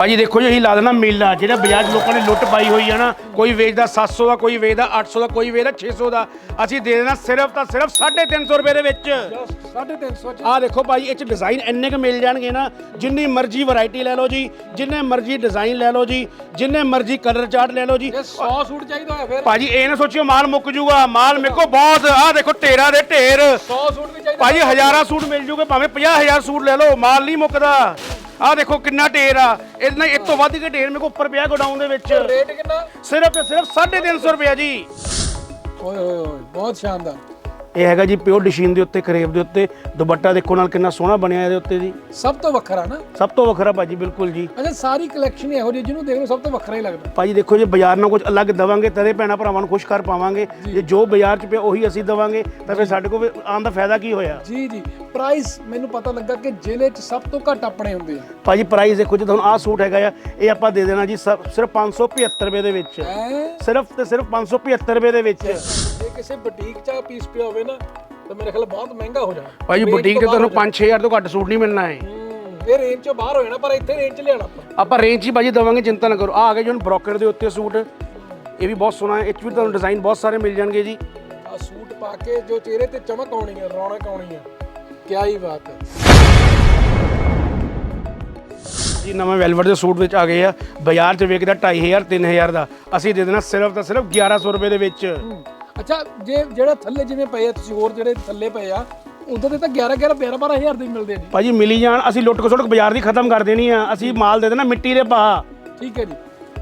ਭਾਜੀ ਦੇਖੋ ਜੀ ਅਸੀਂ ਲਾ ਦੇਣਾ ਮੇਲਾ ਜਿਹੜਾ ਬਾਜ਼ਾਰ 'ਚ ਲੋਕਾਂ ਨੇ ਲੁੱਟ ਪਾਈ ਹੋਈ ਆ ਨਾ ਕੋਈ ਵੇਚਦਾ 700 ਦਾ ਕੋਈ ਵੇਚਦਾ 800 ਦਾ ਕੋਈ ਵੇਚਦਾ 600 ਦਾ ਅਸੀਂ ਦੇ ਦੇਣਾ ਸਿਰਫ ਤਾਂ ਸਿਰਫ 350 ਰੁਪਏ ਦੇ ਵਿੱਚ। 350 ਚ। ਆਹ ਦੇਖੋ ਭਾਜੀ ਇਹ ਚ ਡਿਜ਼ਾਈਨ ਇੰਨੇ ਕ ਮਿਲ ਜਾਣਗੇ ਨਾ ਜਿੰਨੀ ਮਰਜ਼ੀ ਵੈਰਾਈਟੀ ਲੈ ਲਓ ਜੀ ਜਿੰਨੇ ਮਰਜ਼ੀ ਡਿਜ਼ਾਈਨ ਲੈ ਲਓ ਜੀ ਜਿੰਨੇ ਮਰਜ਼ੀ ਕਲਰ ਚਾਰਟ ਲੈ ਲਓ ਜੀ। ਇਹ 100 ਸੂਟ ਚਾਹੀਦਾ ਹੋਇਆ ਫਿਰ। ਭਾਜੀ ਇਹ ਨਾ ਸੋਚਿਓ ਮਾਲ ਮੁੱਕ ਜੂਗਾ ਮਾਲ ਮੇਕੋ ਬਹੁਤ ਆਹ ਦੇਖੋ ਢੇਰਾਂ ਦੇ ਢੇਰ। 100 ਸੂਟ ਵੀ ਚਾਹੀਦਾ ਭਾਜੀ ਹਜ਼ਾਰਾਂ ਸੂਟ ਮਿਲ ਜੂਗੇ ਭਾਵੇਂ 50000 ਸੂਟ ਲੈ ਲਓ ਮਾਲ ਨਹੀਂ ਮੁੱਕਦਾ। ਆਹ ਦੇਖੋ ਕਿੰਨਾ ਢੇਰ ਆ। ਇਹਦੇ ਨਾਲ ਇਸ ਤੋਂ ਵੱਧ ਕੇ ਢੇਰ ਮੇਰੇ ਕੋ ਉੱਪਰ ਪਿਆ ਗੋਡਾਊਨ ਦੇ ਵਿੱਚ। ਰੇਟ ਕਿੰਨਾ? ਸਿਰਫ ਤੇ ਸਿਰਫ 350 ਰੁਪਏ ਜੀ। ਓਏ ਓਏ ਬਹੁਤ ਸ਼ਾਨਦਾਰ। ਇਹ ਹੈਗਾ ਜੀ ਪਿਓਰ ਡਿਸ਼ੀਨ ਦੇ ਉੱਤੇ ਕਰੇਬ ਦੇ ਉੱਤੇ। ਦੁਪੱਟਾ ਦੇਖੋ ਨਾਲ ਕਿੰਨਾ ਸੋਹਣਾ ਬਣਿਆ ਇਹਦੇ ਉੱਤੇ ਜੀ। ਸਭ ਤੋਂ ਵੱਖਰਾ ਨਾ? ਸਭ ਤੋਂ ਵੱਖਰਾ ਭਾਜੀ ਬਿਲਕੁਲ ਜੀ। ਅੱਛਾ ਸਾਰੀ ਕਲੈਕਸ਼ਨ ਇਹੋ ਜਿਹੀ ਜਿਹਨੂੰ ਦੇਖ ਲਓ ਸਭ ਤੋਂ ਵੱਖਰਾ ਹੀ ਲੱਗਦਾ। ਭਾਜੀ ਦੇਖੋ ਜੇ ਬਾਜ਼ਾਰ ਨਾਲ ਕੁਝ ਅਲੱਗ ਦਵਾਂਗੇ ਤੇਰੇ ਭੈਣਾ ਭਰਾਵਾਂ ਨੂੰ ਖੁਸ਼ ਕਰ ਪਾਵਾਂਗੇ ਜੇ। ਜੋ ਬਾਜ਼ਾਰ 'ਚ ਪਿਆ ਉਹੀ ਅਸੀਂ ਦਵਾਂਗੇ ਤਾਂ ਫਿਰ ਸਾਡੇ ਕੋਲ ਆਉਣ ਦਾ ਫਾਇਦਾ ਕੀ ਹੋਇਆ? ਜੀ ਜੀ। ਪ੍ਰਾਈਸ ਮੈਨੂੰ ਪਤਾ ਲੱਗਾ ਕਿ ਜ਼ਿਲ੍ਹੇ 'ਚ ਸਭ ਤੋਂ ਘੱਟ ਆਪਣੇ ਹੁੰਦੇ ਆ। ਭਾਜੀ ਪ੍ਰਾਈਸ ਦੇਖੋ ਜੇ ਤੁਹਾਨੂੰ ਆਹ ਸੂਟ ਹੈਗਾ ਆ ਇਹ ਆਪਾਂ ਦੇ ਦੇਣਾ ਜੀ ਸਿਰਫ 575 ਰੁਪਏ ਦੇ ਵਿੱਚ। ਸਿਰਫ ਤੇ ਸਿਰਫ 575 ਰੁਪਏ ਦੇ ਵਿੱਚ। ਜੇ ਕਿਸੇ ਬੁਟੀਕ 'ਚ ਪੀਸ ਪਿਆ ਹੋਵੇ ਨਾ ਤਾਂ ਮੇਰੇ ਖਿਆਲ ਬਹੁਤ ਮਹਿੰਗਾ ਹੋ ਜਾਣਾ। Range ਬੁਟੀਕ ਤੋਂ ਤੇ ਬਾਹਰ ਤੁਹਾਨੂੰ 5-6000 ਤੋਂ ਘੱਟ ਸੂਟ ਨਹੀਂ ਮਿਲਣਾ ਹੈ। ਹੂੰ, ਇਹ ਰੇਂਜ 'ਚੋਂ ਬਾਹਰ ਹੋ ਜਾਣਾ ਪਰ ਇੱਥੇ ਰੇਂਜ 'ਚ ਲਿਆਣਾ ਆਪਾਂ। ਆਪਾਂ ਰੇਂਜ ਹੀ ਭਾਜੀ ਦਵਾਂਗੇ ਚਿੰਤਾ ਨਾ ਕਰੋ। ਆ ਆ ਗਏ ਜੀ ਹੁਣ ਬ੍ਰੋਕਰ ਦੇ ਉੱਤੇ ਸੂਟ। ਇਹ ਵੀ ਬਹੁਤ ਸੋਹਣਾ ਹੈ। ਇਹ 'ਚ ਵੀ ਤੁਹਾਨੂੰ ਡਿਜ਼ਾਈਨ ਬਹੁਤ ਸਾਰੇ ਮਿਲ ਜਾਣਗੇ ਜੀ। ਆ ਸੂਟ ਪਾ ਕੇ ਜੋ ਚਿਹਰੇ ਤੇ ਚਮਕ ਆਉਣੀ ਹੈ ਰੌਣਕ ਆਉਣੀ ਹੈ ਕੀ ਹੀ ਬਾਤ ਹੈ। ਜੀ ਨਵੇਂ ਵੈਲਵਟ ਦੇ ਸੂਟ ਵਿੱਚ ਆ ਗਏ ਆ। ਬਾਜ਼ਾਰ 'ਚ ਵੇਚਦਾ 2500 3000 ਦਾ। ਅਸੀਂ ਦੇ ਦੇਣਾ ਸਿਰਫ ਤਾਂ ਸਿਰਫ 1100 ਰੁਪਏ ਦੇ ਵਿੱਚ। ਹੂੰ। ਅੱਛਾ ਜੇ ਜਿਹੜਾ ਥੱਲੇ ਜਿਵੇਂ ਪਏ ਆ ਤੁਸੀਂ ਹੋਰ ਜਿਹੜੇ ਥੱਲੇ ਪਏ ਆ ਉਦੋਂ ਦੇ ਤਾਂ 11 11 12 12000 ਦੇ ਮਿਲਦੇ ਨੇ। ਭਾਜੀ ਮਿਲੀ ਜਾਣ ਅਸੀਂ ਲੁੱਟ ਖਸੁੱਟ ਬਾਜ਼ਾਰ ਦੀ ਖਤਮ ਕਰ ਦੇਣੀ ਆ। ਅਸੀਂ ਮਾਲ ਦੇ ਦੇਣਾ ਮਿੱਟੀ ਦੇ ਭਾਅ। ਠੀਕ ਹੈ ਜੀ।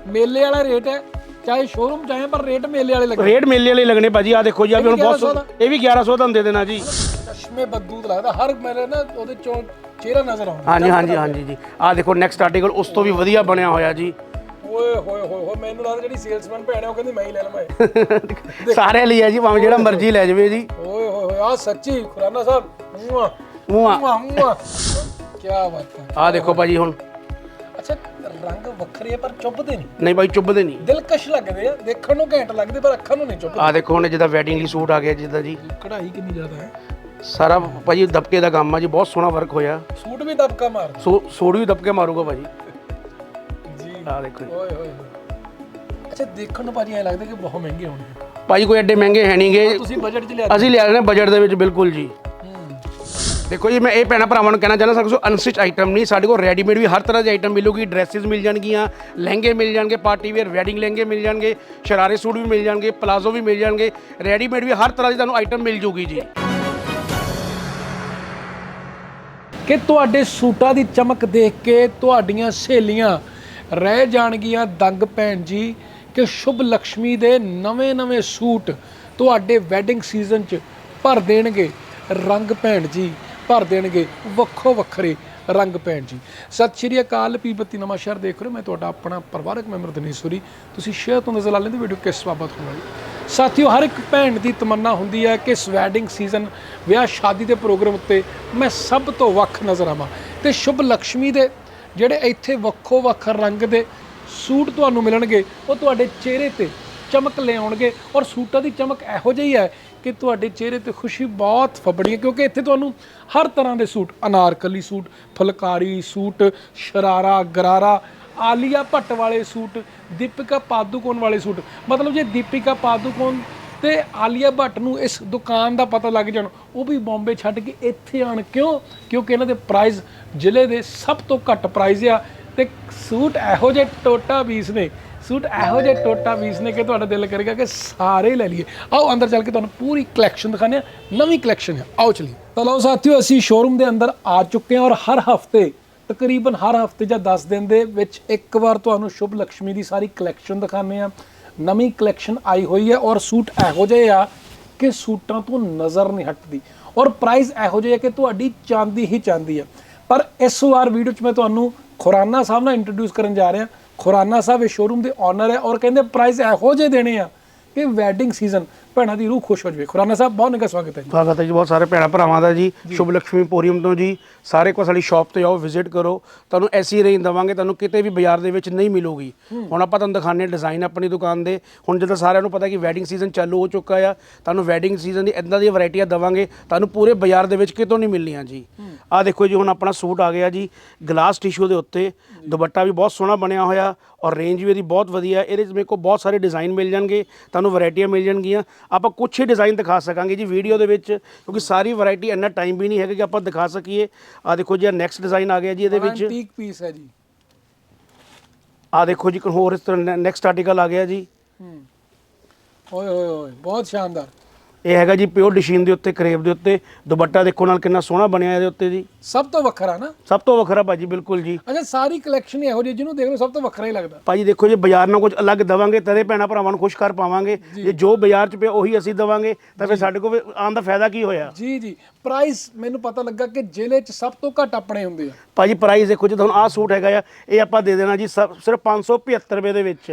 ਮੇਲੇ ਵਾਲਾ ਰੇਟ ਹੈ ਚਾਹੇ ਸ਼ੋਰੂਮ ਚਾਹੇ ਪਰ ਰੇਟ ਮੇਲੇ ਵਾਲੇ ਲੱਗੇ ਰੇਟ ਮੇਲੇ ਵਾਲੇ ਲੱਗਣੇ ਭਾਜੀ ਆ ਦੇਖੋ ਜੀ ਆ ਵੀ ਹੁਣ ਬਹੁਤ 1100 ਸੋਹਣਾ- ਇਹ ਵੀ 1100 ਤੁਹਾਨੂੰ ਦੇ ਦੇਣਾ ਜੀ। ਚਸ਼ਮੇ ਬੱਦੂਤ ਲੱਗਦਾ ਹਰ ਮੇਰੇ ਨਾ ਉਹਦੇ ਚੋਂ ਚਿਹਰਾ ਨਜ਼ਰ ਆਉਂਦਾ। ਹਾਂਜੀ ਹਾਂਜੀ ਹਾਂਜੀ ਜੀ। ਆ ਦੇਖੋ ਨੈਕਸਟ ਆਰਟੀਕਲ ਉਸ ਤੋਂ ਵੀ ਵਧੀਆ ਬਣਿਆ ਹੋਇਆ ਜੀ। ਓਏ ਹੋਏ ਹੋਏ ਹੋਏ ਮੈਨੂੰ ਲੱਗਦਾ ਜਿਹੜੀ ਸੇਲਸਮੈਨ ਭੈਣ ਹੈ ਉਹ ਕਹਿੰਦੀ ਮੈਂ ਹੀ ਲੈ ਲਵਾਂ ਸਾਰੇ ਲਈ ਆ ਜੀ ਭਾਵੇਂ ਜਿਹੜਾ ਮਰਜ਼ੀ ਲੈ ਜਾਵੇ ਜੀ। ਓਏ ਹੋਏ ਹੋਏ ਆ ਸੱਚੀ ਖੁਰਾਨਾ ਸਾਹਿਬ ਮੂਆ ਮੂੰਹ। ਮੂਆ ਮੂਆ ਕੀ ਬਾਤ ਹੈ। ਆ ਦੇਖੋ ਭਾਜੀ ਹੁਣ। ਅੱਛਾ ਰੰਗ ਵੱਖਰੇ ਆ ਪਰ ਚੁੱਭਦੇ ਨਹੀਂ। ਨਹੀਂ ਭਾਈ ਚੁੱਭਦੇ ਨਹੀਂ। ਦਿਲਕਸ਼ ਲੱਗਦੇ ਆ ਦੇਖਣ ਨੂੰ ਘੈਂਟ ਲੱਗਦੇ ਪਰ ਅੱਖਾਂ ਨੂੰ ਨਹੀਂ ਚੁੱਭਦੇ। ਆ ਦੇਖੋ ਹੁਣ ਜਿੱਦਾਂ ਵੈਡਿੰਗ ਲਈ ਸੂਟ ਆ ਗਿਆ ਜਿੱਦਾਂ ਜੀ। ਕਢਾਈ ਕਿੰਨੀ ਜ਼ਿਆਦਾ ਹੈ? ਸਾਰਾ ਭਾਜੀ ਦਬਕੇ ਦਾ ਕੰਮ ਆ ਜੀ ਬਹੁਤ ਸੋਹਣਾ ਵਰਕ ਹੋਇਆ। ਸੂਟ ਵੀ ਦਬਕਾ ਮਾਰਦਾ। ਸੋ ਸੂਟ ਵੀ ਦਬਕੇ ਮਾਰੂਗਾ ਭਾਜੀ। ਜੀ ਆ ਦੇਖੋ ਜੀ। ਓਏ ਹੋਏ ਅੱਛਾ ਦੇਖਣ ਨੂੰ ਭਾਜੀ ਐ ਲੱਗਦਾ ਕਿ ਬਹੁਤ ਮਹਿੰਗੇ ਹੋਣਗੇ। ਭਾਜੀ ਕੋਈ ਐਡੇ ਮਹਿੰਗੇ ਹੈ ਨਹੀਂਗੇ। ਤੁਸੀਂ ਬਜਟ 'ਚ ਲਿਆ ਅਸੀਂ ਲਿਆ ਰਹੇ ਬਜਟ ਦੇ ਵਿੱਚ ਬਿਲਕੁਲ ਜੀ। ਦੇਖੋ ਜੀ ਮੈਂ ਇਹ ਭੈਣਾਂ ਭਰਾਵਾਂ ਨੂੰ ਕਹਿਣਾ ਚਾਹੁੰਦਾ ਸਾਡੇ ਕੋਲ ਅਨਸਟਿਚ ਆਈਟਮ ਨਹੀਂ ਸਾਡੇ ਕੋਲ ਰੈਡੀਮੇਡ ਵੀ ਹਰ ਤਰ੍ਹਾਂ ਦੀ ਆਈਟਮ ਮਿਲੂਗੀ ਡਰੈਸਿਸ ਮਿਲ ਜਾਣਗੀਆਂ ਲਹਿੰਗੇ ਮਿਲ ਜਾਣਗੇ ਪਾਰਟੀ ਵੇਅਰ ਵੈਡਿੰਗ ਲਹਿੰਗੇ ਮਿਲ ਜਾਣਗੇ ਸ਼ਰਾਰੇ ਸੂਟ ਵੀ ਮਿਲ ਜਾਣਗੇ ਪਲਾਜ਼ੋ ਵੀ ਮਿਲ ਜਾਣਗੇ ਰੈਡੀਮੇਡ ਵੀ ਹਰ ਤਰ੍ਹਾਂ ਦੀ ਤੁਹਾਨੂੰ ਆਈਟਮ ਮਿਲ ਜੂਗੀ ਜੀ। ਕਿ ਤੁਹਾਡੇ ਸੂਟਾਂ ਦੀ ਚਮਕ ਦੇਖ ਕੇ ਤੁਹਾਡੀਆਂ ਸਹੇਲੀਆਂ ਰਹਿ ਜਾਣਗੀਆਂ ਦੰਗ ਭੈਣ ਜੀ ਕਿ ਸ਼ੁਭ ਲక్ష్ਮੀ ਦੇ ਨਵੇਂ-ਨਵੇਂ ਸੂਟ ਤੁਹਾਡੇ ਵੈਡਿੰਗ ਸੀਜ਼ਨ 'ਚ ਭਰ ਦੇਣਗੇ। ਰੰਗ ਭੈਣ ਜੀ, ਭਰ ਦੇਣਗੇ ਵੱਖੋ ਵੱਖਰੇ ਰੰਗ ਭੈਣ ਜੀ। ਸਤਿ ਸ਼੍ਰੀ ਅਕਾਲ ਪੀ ਪੀਪਤੀ ਨਮਸਕਾਰ ਦੇਖ ਰਹੇ ਮੈਂ ਤੁਹਾਡਾ ਆਪਣਾ ਪਰਿਵਾਰਕ ਮੈਂਬਰ ਦਨੀਸ਼ੂਰੀ ਤੁਸੀਂ ਸ਼ੇਅਰ ਤੋਂ ਨਜ਼ਰ ਆਲੇ ਲੈਂਦੇ ਵੀਡੀਓ ਕਿਸ ਬਾਬਤ ਹੋਣੀ ਸਾਥੀਓ, ਹਰ ਇੱਕ ਭੈਣ ਦੀ ਤਮੰਨਾ ਹੁੰਦੀ ਹੈ ਕਿ ਸਵੈਡਿੰਗ ਸੀਜ਼ਨ ਵਿਆਹ ਸ਼ਾਦੀ ਦੇ ਪ੍ਰੋਗਰਾਮ ਉੱਤੇ ਮੈਂ ਸਭ ਤੋਂ ਵੱਖ ਨਜ਼ਰ ਆਵਾਂ। ਤੇ ਸ਼ੁਭ ਲక్ష్ਮੀ ਦੇ ਜਿਹੜੇ ਇੱਥੇ ਵੱਖੋ ਵੱਖ ਰੰਗ ਦੇ ਸੂਟ ਤੁਹਾਨੂੰ ਮਿਲਣਗੇ, ਉਹ ਤੁਹਾਡੇ ਚਿਹਰੇ ਤੇ ਚਮਕ ਲਿਆਉਣਗੇ ਔਰ ਸੂਟਾਂ ਦੀ ਚਮਕ ਇਹੋ ਜਿਹੀ ਹੈ ਕਿ ਤੁਹਾਡੇ ਚਿਹਰੇ ਤੇ ਖੁਸ਼ੀ ਬਹੁਤ ਫੱਬੜੀ ਹੈ ਕਿਉਂਕਿ ਇੱਥੇ ਤੁਹਾਨੂੰ ਹਰ ਤਰ੍ਹਾਂ ਦੇ suit, anarkali suit, phulkari suit, sharara, gharara, Alia Bhatt ਵਾਲੇ ਸੂਟ, ਦੀਪਿਕਾ ਪਾਦੂਕੋਣ ਵਾਲੇ ਸੂਟ, ਮਤਲਬ ਜੇ ਦੀਪਿਕਾ ਪਾਦੂਕੋਨ ਤੇ ਆਲੀਆ ਭੱਟ ਨੂੰ ਇਸ ਦੁਕਾਨ ਦਾ ਪਤਾ ਲੱਗ ਜਾਣ। ਉਹ ਵੀ ਬੰਬੇ ਛੱਡ ਕੇ ਇੱਥੇ ਆਣ ਕਿਉਂ? ਕਿਉਂਕਿ ਇਹਨਾਂ ਦੇ ਪ੍ਰਾਈਜ਼ ਜ਼ਿਲ੍ਹੇ ਦੇ ਸਭ ਤੋਂ ਘੱਟ ਪ੍ਰਾਈਜ਼ ਆ ਤੇ ਸੂਟ ਇਹੋ ਜਿਹੇ ਟੋਟਾ ਪੀਸ ਨੇ। ਸੂਟ ਇਹੋ ਜਿਹੇ ਟੋਟਾ ਪੀਸ ਨੇ ਕਿ ਤੁਹਾਡਾ ਦਿਲ ਕਰੇਗਾ ਕਿ ਸਾਰੇ ਲੈ ਲਈਏ। ਆਓ ਅੰਦਰ ਚੱਲ ਕੇ ਤੁਹਾਨੂੰ ਪੂਰੀ ਕਲੈਕਸ਼ਨ ਦਿਖਾਉਂਦੇ ਆ ਨਵੀਂ ਕਲੈਕਸ਼ਨ ਹੈ। ਆਓ ਚਲੀਏ। ਤਾਂ ਲਓ ਸਾਥੀਓ, ਅਸੀਂ ਸ਼ੋਰੂਮ ਦੇ ਅੰਦਰ ਆ ਚੁੱਕੇ ਹਾਂ ਔਰ ਹਰ ਹਫ਼ਤੇ, ਤਕਰੀਬਨ ਹਰ ਹਫ਼ਤੇ ਜਾਂ 10 ਦਿਨ ਦੇ ਵਿੱਚ ਇੱਕ ਵਾਰ ਤੁਹਾਨੂੰ ਸ਼ੁਭ ਲక్ష్ਮੀ ਦੀ ਸਾਰੀ ਕਲੈਕਸ਼ਨ ਦਿਖਾਉਂਦੇ ਆ ਨਵੀਂ ਕਲੈਕਸ਼ਨ ਆਈ ਹੋਈ ਹੈ ਔਰ ਸੂਟ ਇਹੋ ਜਿਹੇ ਆ ਕਿ ਸੂਟਾਂ ਤੋਂ ਨਜ਼ਰ ਨਹੀਂ ਹਟਦੀ। ਔਰ ਪ੍ਰਾਈਸ ਇਹੋ ਜਿਹੇ ਆ ਕਿ ਤੁਹਾਡੀ ਚਾਂਦੀ ਹੀ ਚਾਂਦੀ ਹੈ। ਪਰ ਇਸ ਵਾਰ ਵੀਡੀਓ 'ਚ ਮੈਂ ਤੁਹਾਨੂੰ ਖੁਰਾਨਾ ਸਾਹਿਬ ਨਾਲ ਇੰਟਰੋਡਿਊਸ ਕਰਨ ਜਾ ਰਿਹਾ। ਖੁਰਾਨਾ ਸਾਹਿਬ ਇਹ ਸ਼ੋਰੂਮ ਦੇ ਓਨਰ ਹੈ ਔਰ ਕਹਿੰਦੇ ਪ੍ਰਾਈਸ ਇਹੋ ਜਿਹੇ ਦੇਣੇ ਆ ਕਿ ਵੈਡਿੰਗ ਸੀਜ਼ਨ ਭੈਣਾਂ ਦੀ ਰੂਹ ਖੁਸ਼ ਹੋ ਜਾਵੇ। ਖੁਰਾਨਾ ਸਾਹਿਬ ਬਹੁਤ ਨਿੱਘਾ ਸਵਾਗਤ ਹੈ ਜੀ। ਸਵਾਗਤ ਹੈ ਜੀ ਬਹੁਤ ਸਾਰੇ ਭੈਣਾਂ ਭਰਾਵਾਂ ਦਾ ਜੀ। ਸ਼ੁਭ ਲక్ష్ਮੀ ਪੋਰੀਅਮ ਤੋਂ ਜੀ। ਸਾਰੇ ਕੋ ਸਾਡੀ ਸ਼ਾਪ ਤੇ ਆਓ ਵਿਜ਼ਿਟ ਕਰੋ। ਤੁਹਾਨੂੰ ਐਸੀ ਰੇਂਜ ਦਵਾਂਗੇ ਤੁਹਾਨੂੰ ਕਿਤੇ ਵੀ ਬਾਜ਼ਾਰ ਦੇ ਵਿੱਚ ਨਹੀਂ ਮਿਲੂਗੀ। ਹੁਣ ਆਪਾਂ ਤੁਹਾਨੂੰ ਦਿਖਾਣੇ ਡਿਜ਼ਾਈਨ ਆਪਣੀ ਦੁਕਾਨ ਦੇ। ਹੁਣ ਜਦੋਂ ਸਾਰਿਆਂ ਨੂੰ ਪਤਾ ਕਿ ਵੈਡਿੰਗ ਸੀਜ਼ਨ ਚਾਲੂ ਹੋ ਚੁੱਕਾ ਆ ਤੁਹਾਨੂੰ ਵੈਡਿੰਗ ਸੀਜ਼ਨ ਦੀ ਇਦਾਂ ਦੀਆਂ ਵੈਰਾਈਟੀਆਂ ਦਵਾਂਗੇ। ਤੁਹਾਨੂੰ ਪੂਰੇ ਬਾਜ਼ਾਰ ਦੇ ਵਿੱਚ ਕਿਤੋਂ ਨਹੀਂ ਮਿਲਣੀਆਂ ਜੀ। ਆਹ ਦੇਖੋ ਜੀ ਹੁਣ ਆਪਣਾ ਸੂਟ ਆ ਗਿਆ ਜੀ ਗਲਾਸ ਟਿਸ਼ੂ ਦੇ ਉੱਤੇ। ਦੁਪੱਟਾ ਵੀ ਬਹੁਤ ਸੋਹਣਾ ਬਣਿਆ ਹੋਇਆ। ਔਰ ਰੇਂਜ ਵੀ ਇਹਦੀ ਬਹੁਤ ਵਧੀਆ ਇਹਦੇ ਵਿੱਚ ਮੇਰੇ ਕੋਲ ਬਹੁਤ ਸਾਰੇ ਡਿਜ਼ਾਈਨ ਮਿਲ ਜਾਣਗੇ ਤੁਹਾਨੂੰ ਵੈਰਾਈਟੀਆਂ ਮਿਲ ਜਾਣਗੀਆਂ। ਆਪਾਂ ਕੁਝ ਹੀ ਡਿਜ਼ਾਈਨ ਦਿਖਾ ਸਕਾਂਗੇ ਜੀ ਵੀਡੀਓ ਦੇ ਵਿੱਚ ਕਿਉਂਕਿ ਸਾਰੀ ਵੈਰਾਈਟੀ ਇੰਨਾ ਟਾਈਮ ਵੀ ਨਹੀਂ ਹੈਗਾ ਕਿ ਆਪਾਂ ਦਿਖਾ ਸਕੀਏ। ਆ ਦੇਖੋ ਜੀ ਨੈਕਸਟ ਡਿਜ਼ਾਈਨ ਆ ਗਿਆ ਜੀ ਇਹਦੇ ਵਿੱਚ। ਐਂਟੀਕ ਪੀਸ ਹੈ ਜੀ। ਆ ਦੇਖੋ ਜੀ ਹੋਰ ਇਸ ਤਰ੍ਹਾਂ ਨੈਕਸਟ ਆਰਟੀਕਲ ਆ ਗਿਆ ਜੀ। ਹੂੰ। ਓਏ ਓਏ ਓਏ ਬਹੁਤ ਸ਼ਾਨਦਾਰ। ਇਹ ਹੈਗਾ ਜੀ ਪਿਓਰ ਡਿਸ਼ੀਨ ਦੇ ਉੱਤੇ ਕਰੇਬ ਦੇ ਉੱਤੇ। ਦੁਪੱਟਾ ਦੇਖੋ ਨਾਲ ਕਿੰਨਾ ਸੋਹਣਾ ਬਣਿਆ ਇਹਦੇ ਉੱਤੇ ਜੀ। ਸਭ ਤੋਂ ਵੱਖਰਾ ਨਾ? ਸਭ ਤੋਂ ਵੱਖਰਾ ਭਾਜੀ ਬਿਲਕੁਲ ਜੀ। ਅੱਛਾ ਸਾਰੀ ਕਲੈਕਸ਼ਨ ਇਹੋ ਜਿਹੀ ਜਿਹਨੂੰ ਦੇਖ ਲਓ ਸਭ ਤੋਂ ਵੱਖਰਾ ਹੀ ਲੱਗਦਾ। ਭਾਜੀ ਦੇਖੋ ਜੇ ਬਾਜ਼ਾਰ ਨਾਲ ਕੁਝ ਅਲੱਗ ਦਵਾਂਗੇ ਤਦੇ ਭੈਣਾਂ ਭਰਾਵਾਂ ਨੂੰ ਖੁਸ਼ ਕਰ ਪਾਵਾਂਗੇ। ਜੇ। ਜੋ ਬਾਜ਼ਾਰ 'ਚ ਪਿਆ ਉਹੀ ਅਸੀਂ ਦਵਾਂਗੇ ਤਾਂ ਫਿਰ ਸਾਡੇ ਕੋਲ ਆਉਣ ਦਾ ਫਾਇਦਾ ਕੀ ਹੋਇਆ? ਜੀ ਜੀ। ਪ੍ਰਾਈਸ ਮੈਨੂੰ ਪਤਾ ਲੱਗਾ ਕਿ ਜ਼ਿਲ੍ਹੇ 'ਚ ਸਭ ਤੋਂ ਘੱਟ ਆਪਣੇ ਹੁੰਦੇ ਆ। ਭਾਜੀ ਪ੍ਰਾਈਸ ਦੇਖੋ ਜੀ ਤੁਹਾਨੂੰ ਆਹ ਸੂਟ ਹੈਗਾ ਆ ਇਹ ਆਪਾਂ ਦੇ ਦੇਣਾ ਜੀ ਸਿਰਫ 575 ਰੁਪਏ ਦੇ ਵਿੱਚ।